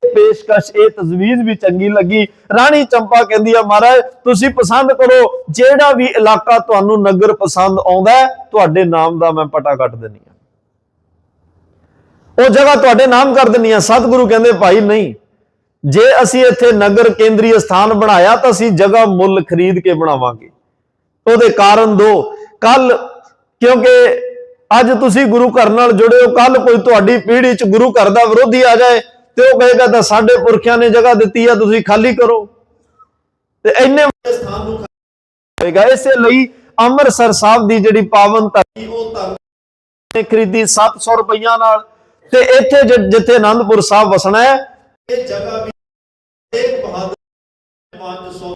ਪੇਸ਼ਕਸ਼, ਇਹ ਤਜਵੀਜ਼ ਵੀ ਚੰਗੀ ਲੱਗੀ। ਰਾਣੀ ਚੰਪਾ ਕਹਿੰਦੀ ਆ, ਮਹਾਰਾਜ, ਤੁਸੀਂ ਪਸੰਦ ਕਰੋ, ਜਿਹੜਾ ਵੀ ਇਲਾਕਾ ਤੁਹਾਨੂੰ ਨਗਰ ਪਸੰਦ ਆਉਂਦਾ ਤੁਹਾਡੇ ਨਾਮ ਦਾ ਮੈਂ ਪਤਾ ਕੱਟ ਦਿੰਨੀ ਆ ਉਹ ਜਗ੍ਹਾ ਤੁਹਾਡੇ ਨਾਮ ਕਰ ਦਿੰਨੀ ਆ ਸਤਿਗੁਰੂ ਕਹਿੰਦੇ, ਭਾਈ, ਨਹੀਂ। ਜੇ ਅਸੀਂ ਇੱਥੇ ਨਗਰ ਕੇਂਦਰੀ ਸਥਾਨ ਬਣਾਇਆ, ਤਾਂ ਅਸੀਂ ਜਗ੍ਹਾ ਮੁੱਲ ਖਰੀਦ ਕੇ ਬਣਾਵਾਂਗੇ। ਉਹਦੇ ਕਾਰਨ ਦੋ। ਕੱਲ ਕਿਉਂਕਿ ਅੱਜ ਤੁਸੀਂ ਗੁਰੂ ਘਰ ਨਾਲ ਜੁੜੇ ਹੋ ਕੱਲ ਕੋਈ ਤੁਹਾਡੀ ਪੀੜ੍ਹੀ 'ਚ ਗੁਰੂ ਘਰ ਦਾ ਵਿਰੋਧੀ ਆ ਜਾਏ ਤੇ ਉਹ ਕਹੇਗਾ ਤਾਂ ਸਾਡੇ ਪੁਰਖਿਆਂ ਨੇ ਜਗ੍ਹਾ ਦਿੱਤੀ ਆ, ਤੁਸੀਂ ਖਾਲੀ ਕਰੋ। ਤੇ ਇੰਨੇ ਇਸ ਸਥਾਨ ਨੂੰ ਹੋਏਗਾ ਇਸੇ ਲਈ ਅੰਮ੍ਰਿਤਸਰ ਸਾਹਿਬ ਦੀ ਜਿਹੜੀ ਪਾਵਨ ਧਰਤੀ, ਉਹ ਧਰਮ ਖਰੀਦੀ 700 ਰੁਪਈਆ ਨਾਲ। ਤੇ ਇੱਥੇ ਜਿੱਥੇ ਆਨੰਦਪੁਰ ਸਾਹਿਬ ਵਸਣਾ ਹੈ, ਇਹ ਜਗ੍ਹਾ ਵੀ ਇੱਕ ਬਹਾਦਰ 500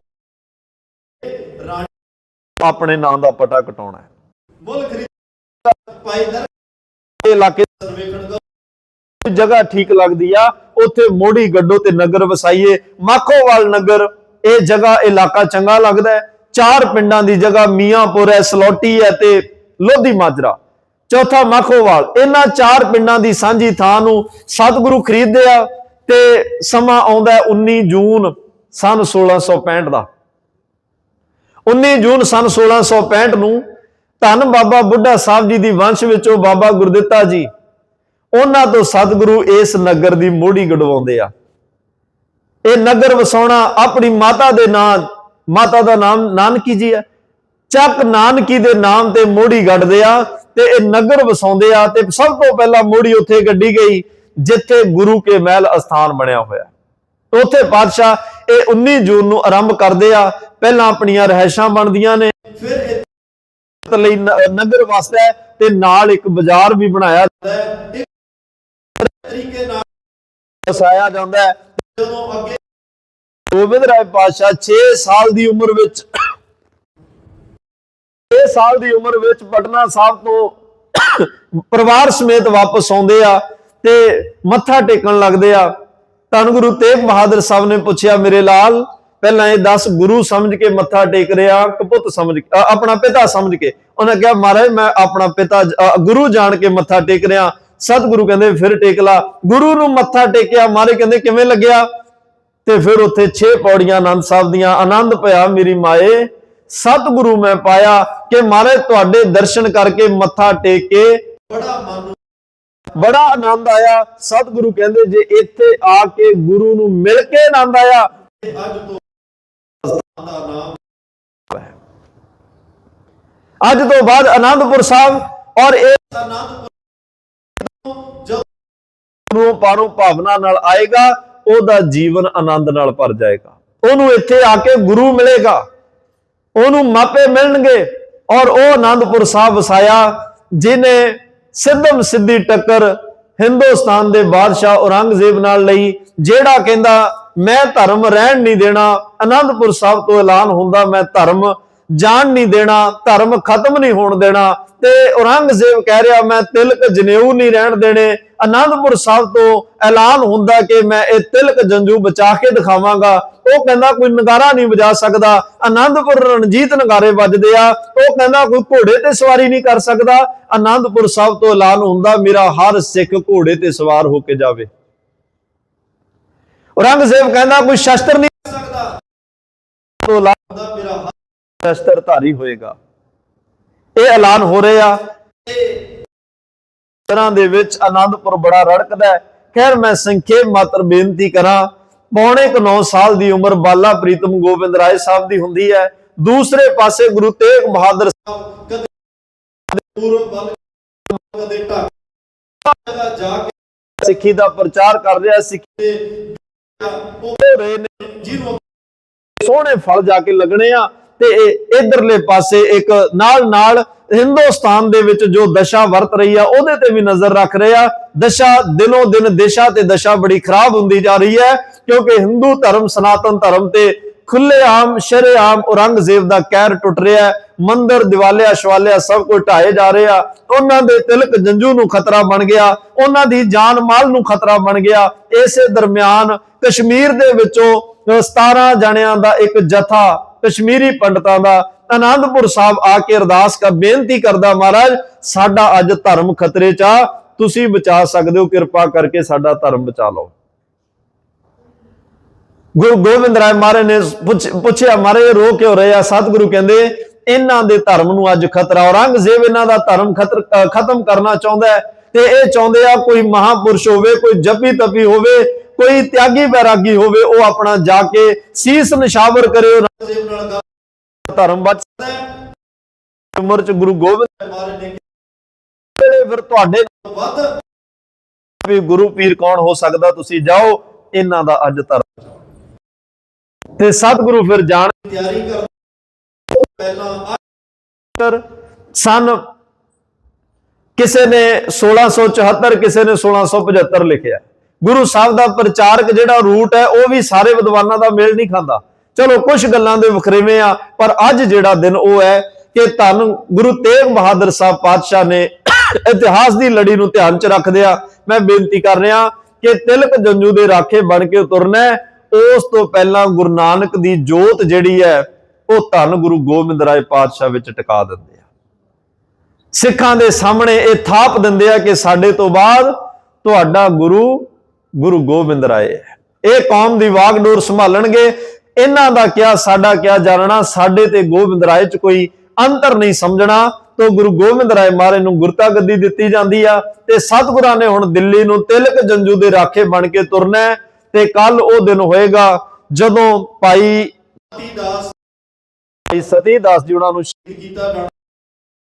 ਰਾਣੀ ਆਪਣੇ ਨਾਂ ਦਾ ਪਟਾ ਕਟਾਉਣਾ ਹੈ। ਮੁੱਲ ਖਰੀਦ ਇਲਾਕੇ ਜਗ੍ਹਾ ਠੀਕ ਲੱਗਦੀ ਆ, ਉੱਥੇ ਮੋੜੀ ਗੱਡੋ ਤੇ ਨਗਰ ਵਸਾਈਏ। ਮਾਖੋਵਾਲ ਨਗਰ, ਇਹ ਜਗ੍ਹਾ ਇਲਾਕਾ ਚੰਗਾ ਲੱਗਦਾ ਹੈ। ਚਾਰ ਪਿੰਡਾਂ ਦੀ ਜਗ੍ਹਾ ਮੀਆਂਪੁਰ ਹੈ, ਸਲੋਟੀ ਹੈ ਤੇ ਲੋਧੀ ਮਾਜਰਾ। ਚੌਥਾ ਮਾਖੋਵਾਲ, ਇਹਨਾਂ ਚਾਰ ਪਿੰਡਾਂ ਦੀ ਸਾਂਝੀ ਥਾਂ ਨੂੰ ਸਤਿਗੁਰੂ ਖਰੀਦਦੇ ਆ ਤੇ ਸਮਾਂ ਆਉਂਦਾ ਹੈ 19 ਜੂਨ ਸਨ 1665 ਦਾ। 19 ਜੂਨ ਸਨ 1665 ਨੂੰ ਧੰਨ ਬਾਬਾ ਬੁੱਢਾ ਸਾਹਿਬ ਜੀ ਦੀ ਵੰਸ਼ ਵਿੱਚੋਂ ਬਾਬਾ ਗੁਰਦਿੱਤਾ ਜੀ, ਉਹਨਾਂ ਤੋਂ ਸਤਿਗੁਰੂ ਇਸ ਨਗਰ ਦੀ ਮੋੜੀ ਗੜਵਾਉਂਦੇ ਆ। ਇਹ ਨਗਰ ਵਸਾਉਣਾ ਆਪਣੀ ਮਾਤਾ ਦੇ ਨਾਂ, ਮਾਤਾ ਦਾ ਨਾਮ ਨਾਨਕੀ ਜੀ ਹੈ ਚੱਕ ਨਾਨਕੀ ਦੇ ਨਾਮ ਤੇ ਮੋੜੀ ਗੱਡਦੇ ਆ ਤੇ ਇਹ ਨਗਰ ਵਸਾਉਂਦੇ ਆ ਤੇ ਸਭ ਤੋਂ ਪਹਿਲਾਂ ਮੋੜੀ ਉੱਥੇ ਗੱਡੀ ਗਈ, ਜਿੱਥੇ ਗੁਰੂ ਕੇ ਮਹਿਲ ਅਸਥਾਨ ਬਣਿਆ ਹੋਇਆ। ਉੱਥੇ ਪਾਤਸ਼ਾਹ ਇਹ 19 ਜੂਨ ਨੂੰ ਆਰੰਭ ਕਰਦੇ ਆ। ਪਹਿਲਾਂ ਆਪਣੀਆਂ ਰਹਿائشਾਂ ਬਣਦੀਆਂ ਨੇ। ਲਈ ਨਗਰ ਵਸਦਾ ਹੈ ਤੇ ਨਾਲ ਇੱਕ ਬਾਜ਼ਾਰ ਵੀ ਬਣਾਇਆ ਹੈ। ਤਰੀਕੇ ਨਾਲ ਵਸਾਇਆ ਜਾਂਦਾ ਹੈ। ਜਦੋਂ ਅੱਗੇ ਗੋਬਿੰਦ ਰਾਏ ਪਾਤਸ਼ਾਹ 6 ਸਾਲ ਦੀ ਉਮਰ ਵਿੱਚ 6 ਸਾਲ ਦੀ ਉਮਰ ਵਿੱਚ ਪਟਨਾ ਸਾਹਿਬ ਤੋਂ ਪਰਿਵਾਰ ਸਮੇਤ ਵਾਪਸ ਆਉਂਦੇ ਆ ਤੇ ਮੱਥਾ ਟੇਕਣ ਲੱਗਦੇ ਆ। ਧੰਨ ਗੁਰੂ ਤੇਗ ਬਹਾਦਰ ਸਾਹਿਬ ਨੇ ਪੁੱਛਿਆ, ਮੇਰੇ ਲਾਲ ਪਹਿਲਾਂ ਇਹ 10 ਗੁਰੂ ਸਮਝ ਕੇ ਮੱਥਾ ਟੇਕ ਰਿਹਾ, ਕਪੁੱਤ ਸਮਝ ਆਪਣਾ ਪਿਤਾ ਸਮਝ ਕੇ। ਉਹਨੇ ਕਿਹਾ, ਮਹਾਰਾਜ, ਮੈਂ ਆਪਣਾ ਪਿਤਾ ਗੁਰੂ ਜਾਣ ਕੇ ਮੱਥਾ ਟੇਕ ਰਿਹਾ। ਸਤਿਗੁਰੂ ਕਹਿੰਦੇ, ਫਿਰ ਟੇਕ ਲਾ। ਗੁਰੂ ਨੂੰ ਮੱਥਾ ਟੇਕਿਆ, ਮਹਾਰਾਜ ਕਹਿੰਦੇ, ਕਿਵੇਂ ਲੱਗਿਆ? ਤੇ ਫਿਰ ਉੱਥੇ 6 ਪੌੜੀਆਂ ਆਨੰਦ ਸਾਹਿਬ ਦੀਆਂ, ਆਨੰਦ ਪਿਆ, ਮੇਰੀ ਮਾਏ, ਸਤਿਗੁਰੂ ਮੈਂ ਪਾਇਆ ਕਿ ਮਹਾਰਾਜ ਤੁਹਾਡੇ ਦਰਸ਼ਨ ਕਰਕੇ ਮੱਥਾ ਟੇਕ ਕੇ ਬੜਾ ਮਨ ਬੜਾ ਆਨੰਦ ਆਇਆ। ਸਤਿਗੁਰੂ ਕਹਿੰਦੇ, ਜੇ ਇੱਥੇ ਆ ਕੇ ਗੁਰੂ ਨੂੰ ਮਿਲ ਕੇ ਆਨੰਦ ਆਇਆ ਅੱਜ ਤੋਂ ਦਾ ਨਾਮ ਅੱਜ ਤੋਂ ਬਾਅਦ ਆਨੰਦਪੁਰ ਸਾਹਿਬ ਔਰ ਇਹ ਆਨੰਦਪੁਰ ਨੂੰ ਪਾਰੋਂ ਭਾਵਨਾ ਨਾਲ ਆਏਗਾ, ਉਹਦਾ ਜੀਵਨ ਆਨੰਦ ਨਾਲ ਭਰ ਜਾਏਗਾ। ਉਹਨੂੰ ਇੱਥੇ ਆ ਕੇ ਗੁਰੂ ਮਿਲੇਗਾ। ਉਹਨੂੰ ਮਾਪੇ ਮਿਲਣਗੇ ਔਰ ਉਹ ਆਨੰਦਪੁਰ ਸਾਹਿਬ ਵਸਾਇਆ ਜਿਨੇ ਸਿੱਧਮ ਸਿੱਧੀ ਟੱਕਰ ਹਿੰਦੁਸਤਾਨ ਦੇ ਬਾਦਸ਼ਾਹ ਔਰੰਗਜ਼ੇਬ ਨਾਲ ਲਈ, ਜਿਹੜਾ ਕਹਿੰਦਾ ਮੈਂ ਧਰਮ ਰਹਿਣ ਨਹੀਂ ਦੇਣਾ, ਅਨੰਦਪੁਰ ਸਾਹਿਬ ਤੋਂ ਐਲਾਨ ਹੁੰਦਾ ਮੈਂ ਧਰਮ ਜਾਣ ਨਹੀਂ ਦੇਣਾ, ਧਰਮ ਖਤਮ ਨਹੀਂ ਹੋਣ ਦੇਣਾ। ਤੇ ਔਰੰਗਜ਼ੇਬ ਕਹਿ ਰਿਹਾ, ਮੈਂ ਤਿਲਕ ਜਨੇਊ ਨਹੀਂ ਰਹਿਣ ਦੇਣੇ। ਅਨੰਦਪੁਰ ਸਾਹਿਬ ਤੋਂ ਐਲਾਨ ਹੁੰਦਾ ਕਿ ਮੈਂ ਇਹ ਤਿਲਕ ਜੰਜੂ ਬਚਾ ਕੇ ਦਿਖਾਵਾਂਗਾ। ਉਹ ਕਹਿੰਦਾ ਕੋਈ ਨਗਾਰਾ ਨਹੀਂ ਵਜਾ ਸਕਦਾ। ਅਨੰਦਪੁਰ ਰਣਜੀਤ ਨਗਾਰੇ ਵੱਜਦੇ ਆ। ਉਹ ਕਹਿੰਦਾ ਕੋਈ ਘੋੜੇ ਤੇ ਸਵਾਰੀ ਨਹੀਂ ਕਰ ਸਕਦਾ। ਅਨੰਦਪੁਰ ਸਾਹਿਬ ਤੋਂ ਐਲਾਨ ਹੁੰਦਾ, ਮੇਰਾ ਹਰ ਸਿੱਖ ਘੋੜੇ ਤੇ ਸਵਾਰ ਹੋ ਕੇ ਜਾਵੇ। ਔਰੰਗਜ਼ੇਬ ਕਹਿੰਦਾ ਕੋਈ ਸ਼ਸਤਰ ਨਹੀਂ ਸਕਦਾ। ਤੋਂ ਐਲਾਨ ਮੇਰਾ ਹੱਥ ਸ਼ਸਤਰ ਧਾਰੀ ਹੋਏਗਾ। ਇਹ ਐਲਾਨ ਹੋ ਰਿਹਾ ਤਰ੍ਹਾਂ ਦੇ ਵਿੱਚ ਆਨੰਦਪੁਰ ਬੜਾ ਰੜਕਦਾ ਹੈ। ਖੈਰ, ਮੈਂ ਸੰਖੇਪ ਮਾਤਰ ਬੇਨਤੀ ਕਰਾਂ, ਪੌਣੇ 9 ਸਾਲ ਦੀ ਉਮਰ ਬਾਲਾ ਪ੍ਰੀਤਮ ਗੋਬਿੰਦ ਰਾਏ ਸਾਹਿਬ ਦੀ ਹੁੰਦੀ ਹੈ। ਦੂਸਰੇ ਪਾਸੇ ਗੁਰੂ ਤੇਗ ਬਹਾਦਰ ਸਾਹਿਬ ਕਦੇ ਪੂਰਬ ਵੱਲ ਕਦੇ ਢੱਕ ਜਾ ਕੇ ਸਿੱਖੀ ਦਾ ਪ੍ਰਚਾਰ ਕਰ ਰਿਹਾ ਸਿੱਖੀ ਉਹ ਰਹੇ ਨੇ ਜਿਹਨੂੰ ਸੋਹਣੇ ਫਲ ਜਾ ਕੇ ਲੱਗਣੇ ਆ ਤੇ ਇਧਰਲੇ ਪਾਸੇ ਇੱਕ ਨਾਲ ਨਾਲ ਹਿੰਦੁਸਤਾਨ ਦੇ ਵਿੱਚ ਜੋ ਦਸ਼ਾ ਵਰਤ ਰਹੀ ਆ, ਉਹਦੇ ਤੇ ਵੀ ਨਜ਼ਰ ਰੱਖ ਰਹੇ ਆ। ਦਸ਼ਾ ਦਿਨੋਂ ਦਿਨ ਦਿਸ਼ਾ ਤੇ ਦਸ਼ਾ ਬੜੀ ਖਰਾਬ ਹੁੰਦੀ ਜਾ ਰਹੀ ਹੈ, ਕਿਉਂਕਿ ਹਿੰਦੂ ਧਰਮ, ਸਨਾਤਨ ਧਰਮ ਤੇ ਖੁੱਲੇਆਮ ਸ਼ਰੇਆਮ ਔਰੰਗਜ਼ੇਬ ਦਾ ਕਹਿਰ ਟੁੱਟ ਰਿਹਾ ਹੈ। ਮੰਦਰ ਦਿਵਾਲਿਆ ਸ਼ਵਾਲਿਆ ਸਭ ਕੁਝ ਢਾਏ ਜਾ ਰਹੇ ਆ। ਉਹਨਾਂ ਦੇ ਤਿਲਕ ਜੰਜੂ ਨੂੰ ਖਤਰਾ ਬਣ ਗਿਆ। ਉਹਨਾਂ ਦੀ ਜਾਨ ਮਾਲ ਨੂੰ ਖਤਰਾ ਬਣ ਗਿਆ। ਇਸੇ ਦਰਮਿਆਨ ਕਸ਼ਮੀਰ ਦੇ ਵਿੱਚੋਂ 17 ਜਣਿਆਂ ਦਾ ਇੱਕ ਜਥਾ ਕਸ਼ਮੀਰੀ ਪੰਡਤਾਂ ਦਾ ਆਨੰਦਪੁਰ ਸਾਹਿਬ ਆ ਕੇ ਅਰਦਾਸ ਕਰ, ਬੇਨਤੀ ਕਰਦਾ ਮਹਾਰਾਜ, ਸਾਡਾ ਅੱਜ ਧਰਮ ਖਤਰੇ 'ਚ ਆ। ਤੁਸੀਂ ਬਚਾ ਸਕਦੇ ਹੋ, ਕਿਰਪਾ ਕਰਕੇ ਸਾਡਾ ਧਰਮ ਬਚਾ ਲਓ। ਗੁਰੂ ਗੋਬਿੰਦ ਰਾਏ ਮਹਾਰਾਜ ਨੇ ਪੁੱਛ- ਪੁੱਛਿਆ, ਮਹਾਰਾਜ, ਰੋ ਕਿਉਂ ਰਹੇ ਆ? ਸਤਿਗੁਰੂ ਕਹਿੰਦੇ ਇਹਨਾਂ ਦੇ ਧਰਮ ਨੂੰ ਅੱਜ ਖਤਰਾ ਔਰੰਗਜ਼ੇਬ ਇਹਨਾਂ ਦਾ ਧਰਮ ਖਤਰ ਖਤਮ ਕਰਨਾ ਚਾਹੁੰਦਾ ਹੈ ਤੇ ਇਹ ਚਾਹੁੰਦੇ ਆ ਕੋਈ ਮਹਾਪੁਰਸ਼ ਹੋਵੇ, ਕੋਈ ਜਪੀ ਤਪੀ ਹੋਵੇ, ਕੋਈ ਤਿਆਗੀ ਬੈਰਾਗੀ ਹੋਵੇ, ਉਹ ਆਪਣਾ ਜਾ ਕੇ ਸੀਸ ਨਿਸ਼ਾਵਰ ਕਰੇ ਦੇਵ ਨਾਲ ਧਰਮ ਬਚ ਹੈ। ਉਮਰ ਚ ਗੁਰੂ ਗੋਬਿੰਦ ਮਾਰੇ ਨੇ ਫਿਰ ਤੁਹਾਡੇ ਵੱਧ ਵੀ ਗੁਰੂ ਪੀਰ ਕੌਣ ਹੋ ਸਕਦਾ, ਤੁਸੀਂ ਜਾਓ, ਇਹਨਾਂ ਦਾ ਅੱਜ ਧਰਮ। ਤੇ ਸਤਿਗੁਰੂ ਫਿਰ ਜਾਣ ਤਿਆਰੀ ਕਰਦੇ ਪਹਿਲਾਂ ਸਨ। ਕਿਸੇ ਨੇ 1674 ਕਿਸੇ ਨੇ 1675 ਲਿਖਿਆ। ਗੁਰੂ ਸਾਹਿਬ ਦਾ ਪ੍ਰਚਾਰਕ ਜਿਹੜਾ ਰੂਟ ਹੈ, ਉਹ ਵੀ ਸਾਰੇ ਵਿਦਵਾਨਾਂ ਦਾ ਮੇਲ ਨਹੀਂ ਖਾਂਦਾ। ਚਲੋ ਕੁਝ ਗੱਲਾਂ ਦੇ ਵਖਰੇਵੇਂ ਆ, ਪਰ ਅੱਜ ਜਿਹੜਾ ਦਿਨ ਉਹ ਹੈ ਕਿ ਧੰਨ ਗੁਰੂ ਤੇਗ ਬਹਾਦਰ ਸਾਹਿਬ ਪਾਤਸ਼ਾਹ ਨੇ ਇਤਿਹਾਸ ਦੀ ਲੜੀ ਨੂੰ ਧਿਆਨ ਚ ਰੱਖਦਿਆਂ ਮੈਂ ਬੇਨਤੀ ਕਰ ਰਿਹਾ ਕਿ ਤਿਲਕ ਜੰਜੂ ਦੇ ਰਾਖੇ ਬਣ ਕੇ ਉਤਰਨਾ ਉਸ ਤੋਂ ਪਹਿਲਾਂ ਗੁਰੂ ਨਾਨਕ ਦੀ ਜੋਤ ਜਿਹੜੀ ਹੈ ਉਹ ਧੰਨ ਗੁਰੂ ਗੋਬਿੰਦ ਰਾਏ ਪਾਤਸ਼ਾਹ ਵਿੱਚ ਟਿਕਾ ਦਿੰਦੇ ਆ। ਸਿੱਖਾਂ ਦੇ ਸਾਹਮਣੇ ਇਹ ਥਾਪ ਦਿੰਦੇ ਆ ਕਿ ਸਾਡੇ ਤੋਂ ਬਾਅਦ ਤੁਹਾਡਾ ਗੁਰੂ ਗੁਰੂ ਗੋਬਿੰਦ ਰਾਏ ਹੈ। ਇਹ ਕੌਮ ਦੀ ਵਾਗਡੋਰ ਸੰਭਾਲਣਗੇ। ਇਹਨਾਂ ਦਾ ਕਿਹਾ ਸਾਡਾ ਕਿਹਾ ਜਾਣਨਾ? ਸਾਡੇ ਤੇ ਗੋਬਿੰਦ ਰਾਏ 'ਚ ਕੋਈ ਅੰਤਰ ਨਹੀਂ ਸਮਝਣਾ। ਤੋਂ ਗੁਰੂ ਗੋਬਿੰਦ ਰਾਏ ਮਹਾਰਾਜ ਨੂੰ ਗੁਰਤਾ ਗੱਦੀ ਦਿੱਤੀ ਜਾਂਦੀ ਆ ਤੇ ਸਤਿਗੁਰਾਂ ਨੇ ਹੁਣ ਦਿੱਲੀ ਨੂੰ ਤਿਲਕ ਜੰਜੂ ਦੇ ਰਾਖੇ ਬਣ ਕੇ ਤੁਰਨਾ ਤੇ ਕੱਲ ਉਹ ਦਿਨ ਹੋਏਗਾ ਜਦੋਂ ਭਾਈ ਦਾਸ ਭਾਈ ਸਤੀ ਦਾਸ ਜੀ ਉਹਨਾਂ ਨੂੰ ਸ਼ਹੀਦ ਕੀਤਾ ਜਾਣਾ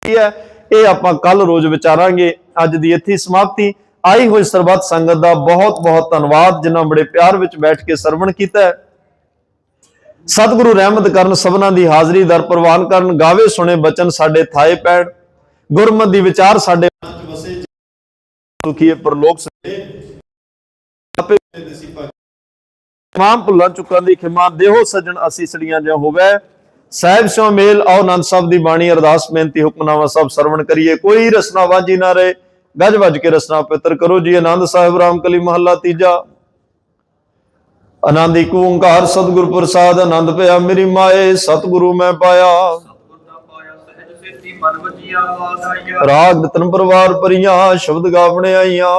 ਹੈ, ਇਹ ਆਪਾਂ ਕੱਲ ਰੋਜ਼ ਵਿਚਾਰਾਂਗੇ, ਅੱਜ ਦੀ ਇੱਥੇ ਸਮਾਪਤੀ। ਆਈ ਹੋਈ ਸਰਬੱਤ ਸੰਗਤ ਦਾ ਬਹੁਤ ਬਹੁਤ ਧੰਨਵਾਦ, ਜਿਨ੍ਹਾਂ ਬੜੇ ਪਿਆਰ ਵਿੱਚ ਬੈਠ ਕੇ ਸਰਵਣ ਕੀਤਾ ਹੈ। ਸਤਿਗੁਰੂ ਰਹਿਮਤ ਕਰਨ ਸਭਨਾਂ ਦੀ ਹਾਜ਼ਰੀ, ਦਰ ਪ੍ਰਵਾਨ ਕਰਨ, ਗਾਵੇ ਸੁਣੇ ਬਚਨ ਸਾਡੇ ਥਾਏ ਪੈਣ। ਗੁਰਮਤਿ ਦੀ ਵਿਚਾਰ ਸਾਡੇ ਚ ਵਸੇ ਸੁਖੀਏ ਪਰਲੋਕ ਸੇ ਆਪੇ ਜਿਹੜੇ ਤਮਾਮ ਭੁੱਲਾਂ ਚੁੱਕਾਂ ਦੀ ਖਿਮਾ, ਦੇਹੋ ਸਜਣ ਅਸੀਸੜੀਆਂ ਜਿਉ ਹੋਵੇ। ਸਾਹਿਬ ਸੋ ਮੇਲ, ਆਓ ਆਨੰਦ ਸਾਹਿਬ ਦੀ ਬਾਣੀ, ਅਰਦਾਸ, ਬੇਨਤੀ, ਹੁਕਮਨਾਮਾ ਸਭ ਸਰਵਣ ਕਰੀਏ। ਕੋਈ ਰਸਨਾ ਵਾਂਝੀ ਨਾ ਰਹੇ, ਗੱਜ ਵੱਜ ਕੇ ਰਸਨਾ ਪਵਿੱਤਰ ਕਰੋ। ਜੀ ਆਨੰਦ ਸਾਹਿਬ, ਰਾਮਕਲੀ ਮਹੱਲਾ ਤੀਜਾ। ਆਨੰਦ ਇੱਕ ਓੰਕਾਰ, ਸਤਿਗੁਰ ਪ੍ਰਸਾਦ, ਆਨੰਦ ਪਿਆ ਮੇਰੀ ਮਾਏ, ਸਤਿਗੁਰੂ ਮੈਂ ਪਾਇਆ। ਰਾਗ ਰਤਨ ਪਰਿਵਾਰ ਪਰੀਆਂ ਸ਼ਬਦ ਗਾਵਣੇ ਆਈਆਂ।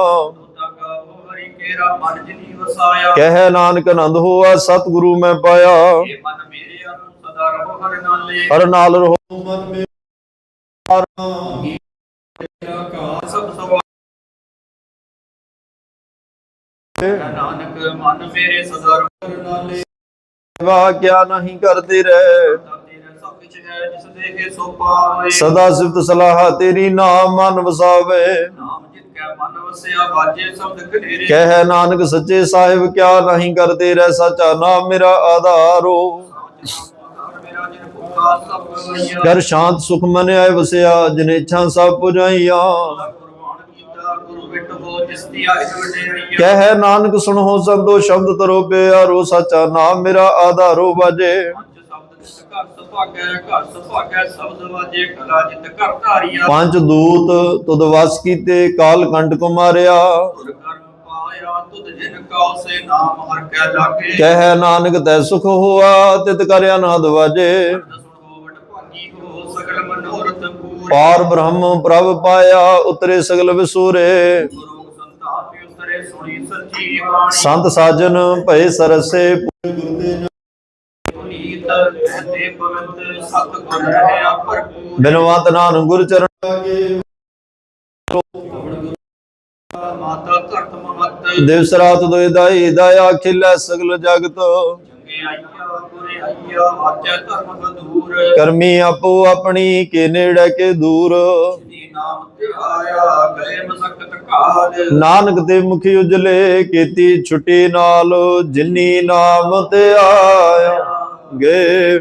ਕਹਿ ਨਾਨਕ ਆਨੰਦ ਹੋਆ, ਸਤਿਗੁਰੂ ਮੈਂ ਪਾਇਆ। ਇਹ ਮਨ ਮੇਰੇ ਹਰ ਨਾਲ ਰਹੋ। ਮਨ ਮੇ ਸਭ ਸਵਾ ਨਾਨਕ ਮਨ ਮੇਰੇ ਸਦਾ ਰਹੋ ਨਾਲੇ ਵਾ ਕਿਆ ਨਹੀਂ ਕਰਦੇ ਰਹਿ। ਸਦਾ ਸਿਫਤ ਸਲਾਹ ਤੇਰੀ ਨਾਮ ਮਨ ਵਸਾਵੇ। ਕਹਿ ਨਾਨਕ ਸੱਚੇ ਸਾਹਿਬ, ਕਿਆ ਨਹੀਂ ਕਰਦੇ ਰਹਿ, ਸਚਾ ਨਾਮ ਮੇਰਾ ਆਧਾਰੋ ਮੇਰਾ ਜਿਨ ਭੁਖਾ ਸਭ ਗਵਈਆ ਕਰ ਸ਼ਾਂਤ ਸੁਖ ਮਨ ਆਏ ਵਸਿਆ, ਜਿਨ ਇੱਛਾ ਸਭ ਪੁਜਾਈਆਂ ਕਹਿ ਨਾਨਕ, ਸੁਣੋ ਸੰਤੋ ਸ਼ਬਦ ਤਰੋ ਪਿਆਰੋ ਸਚਾ ਨਾਮ ਮੇਰਾ ਆਧਾਰੋ ਵਾਜੇ। ਪੰਜ ਦੂਤ ਤੁਧ ਵਸ ਕੀਤੇ, ਕਾਲ ਕੰਡ ਕੋ ਮਾਰਿਆ ਕਹਿ ਨਾਨਕ, ਤੈ ਸੁਖ ਹੋਆ, ਤਿਤ ਕਰਿਆ ਨਾਦ ਵਾਜੇ ਸੁਣੋ ਵਡ ਭਾਗੀ ਹੋ ਸਗਲ ਮਨੋਰਥ ਪੂਰੇ ਬ੍ਰਹਮ ਪ੍ਰਭ ਪਾਇਆ ਉਤਰੇ ਸਗਲ ਵਿਸੂਰੇ। ਸੰਤ ਸਾਜਨ ਭਏ ਸਰਸੇ ਬਿਨਵੰਤ ਨਾਨਕ ਗੁਰ ਚਰਨ ਲਾਗੇ। ਮਾਤਾ ਧਰਤ ਮਹਤ। ਦਿਵਸ ਰਾਤ ਦੋਇ ਦਾਈ ਦਇਆ ਖਿਲੇ ਸਗਲ ਜਗਤ। ਚੰਗੇ ਆਈਆ ਬੁਰੇ ਵਾਜੈ ਧਰਮ ਬਦੂਰ ਕਰਮੀ ਆਪੋ ਆਪਣੀ ਕੇ ਨੇੜੇ ਕੇ ਦੂਰ। ਜੀ ਨਾਮ ਤੇ ਆਇਆ ਗਏ ਮਸਕਤ ਕਾਲ ਨਾਨਕ ਤੇ ਮੁਖੀ ਉਜਲੇ ਕੀਤੀ ਛੁੱਟੀ ਨਾਲ, ਜਿਨੀ ਨਾਮ ਤੇ ਆਇਆ ਗੇ।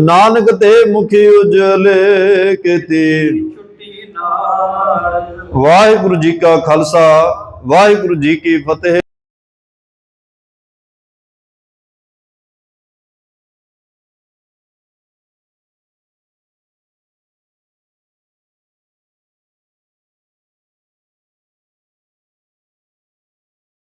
ਨਾਨਕ ਤੇ ਮੁਖੀ ਉਜਲੇ ਕੀਤੀ। ਵਾਹਿਗੁਰੂ ਜੀ ਕਾ ਖਾਲਸਾ, ਵਾਹਿਗੁਰੂ ਜੀ ਕੀ ਫਤਿਹ।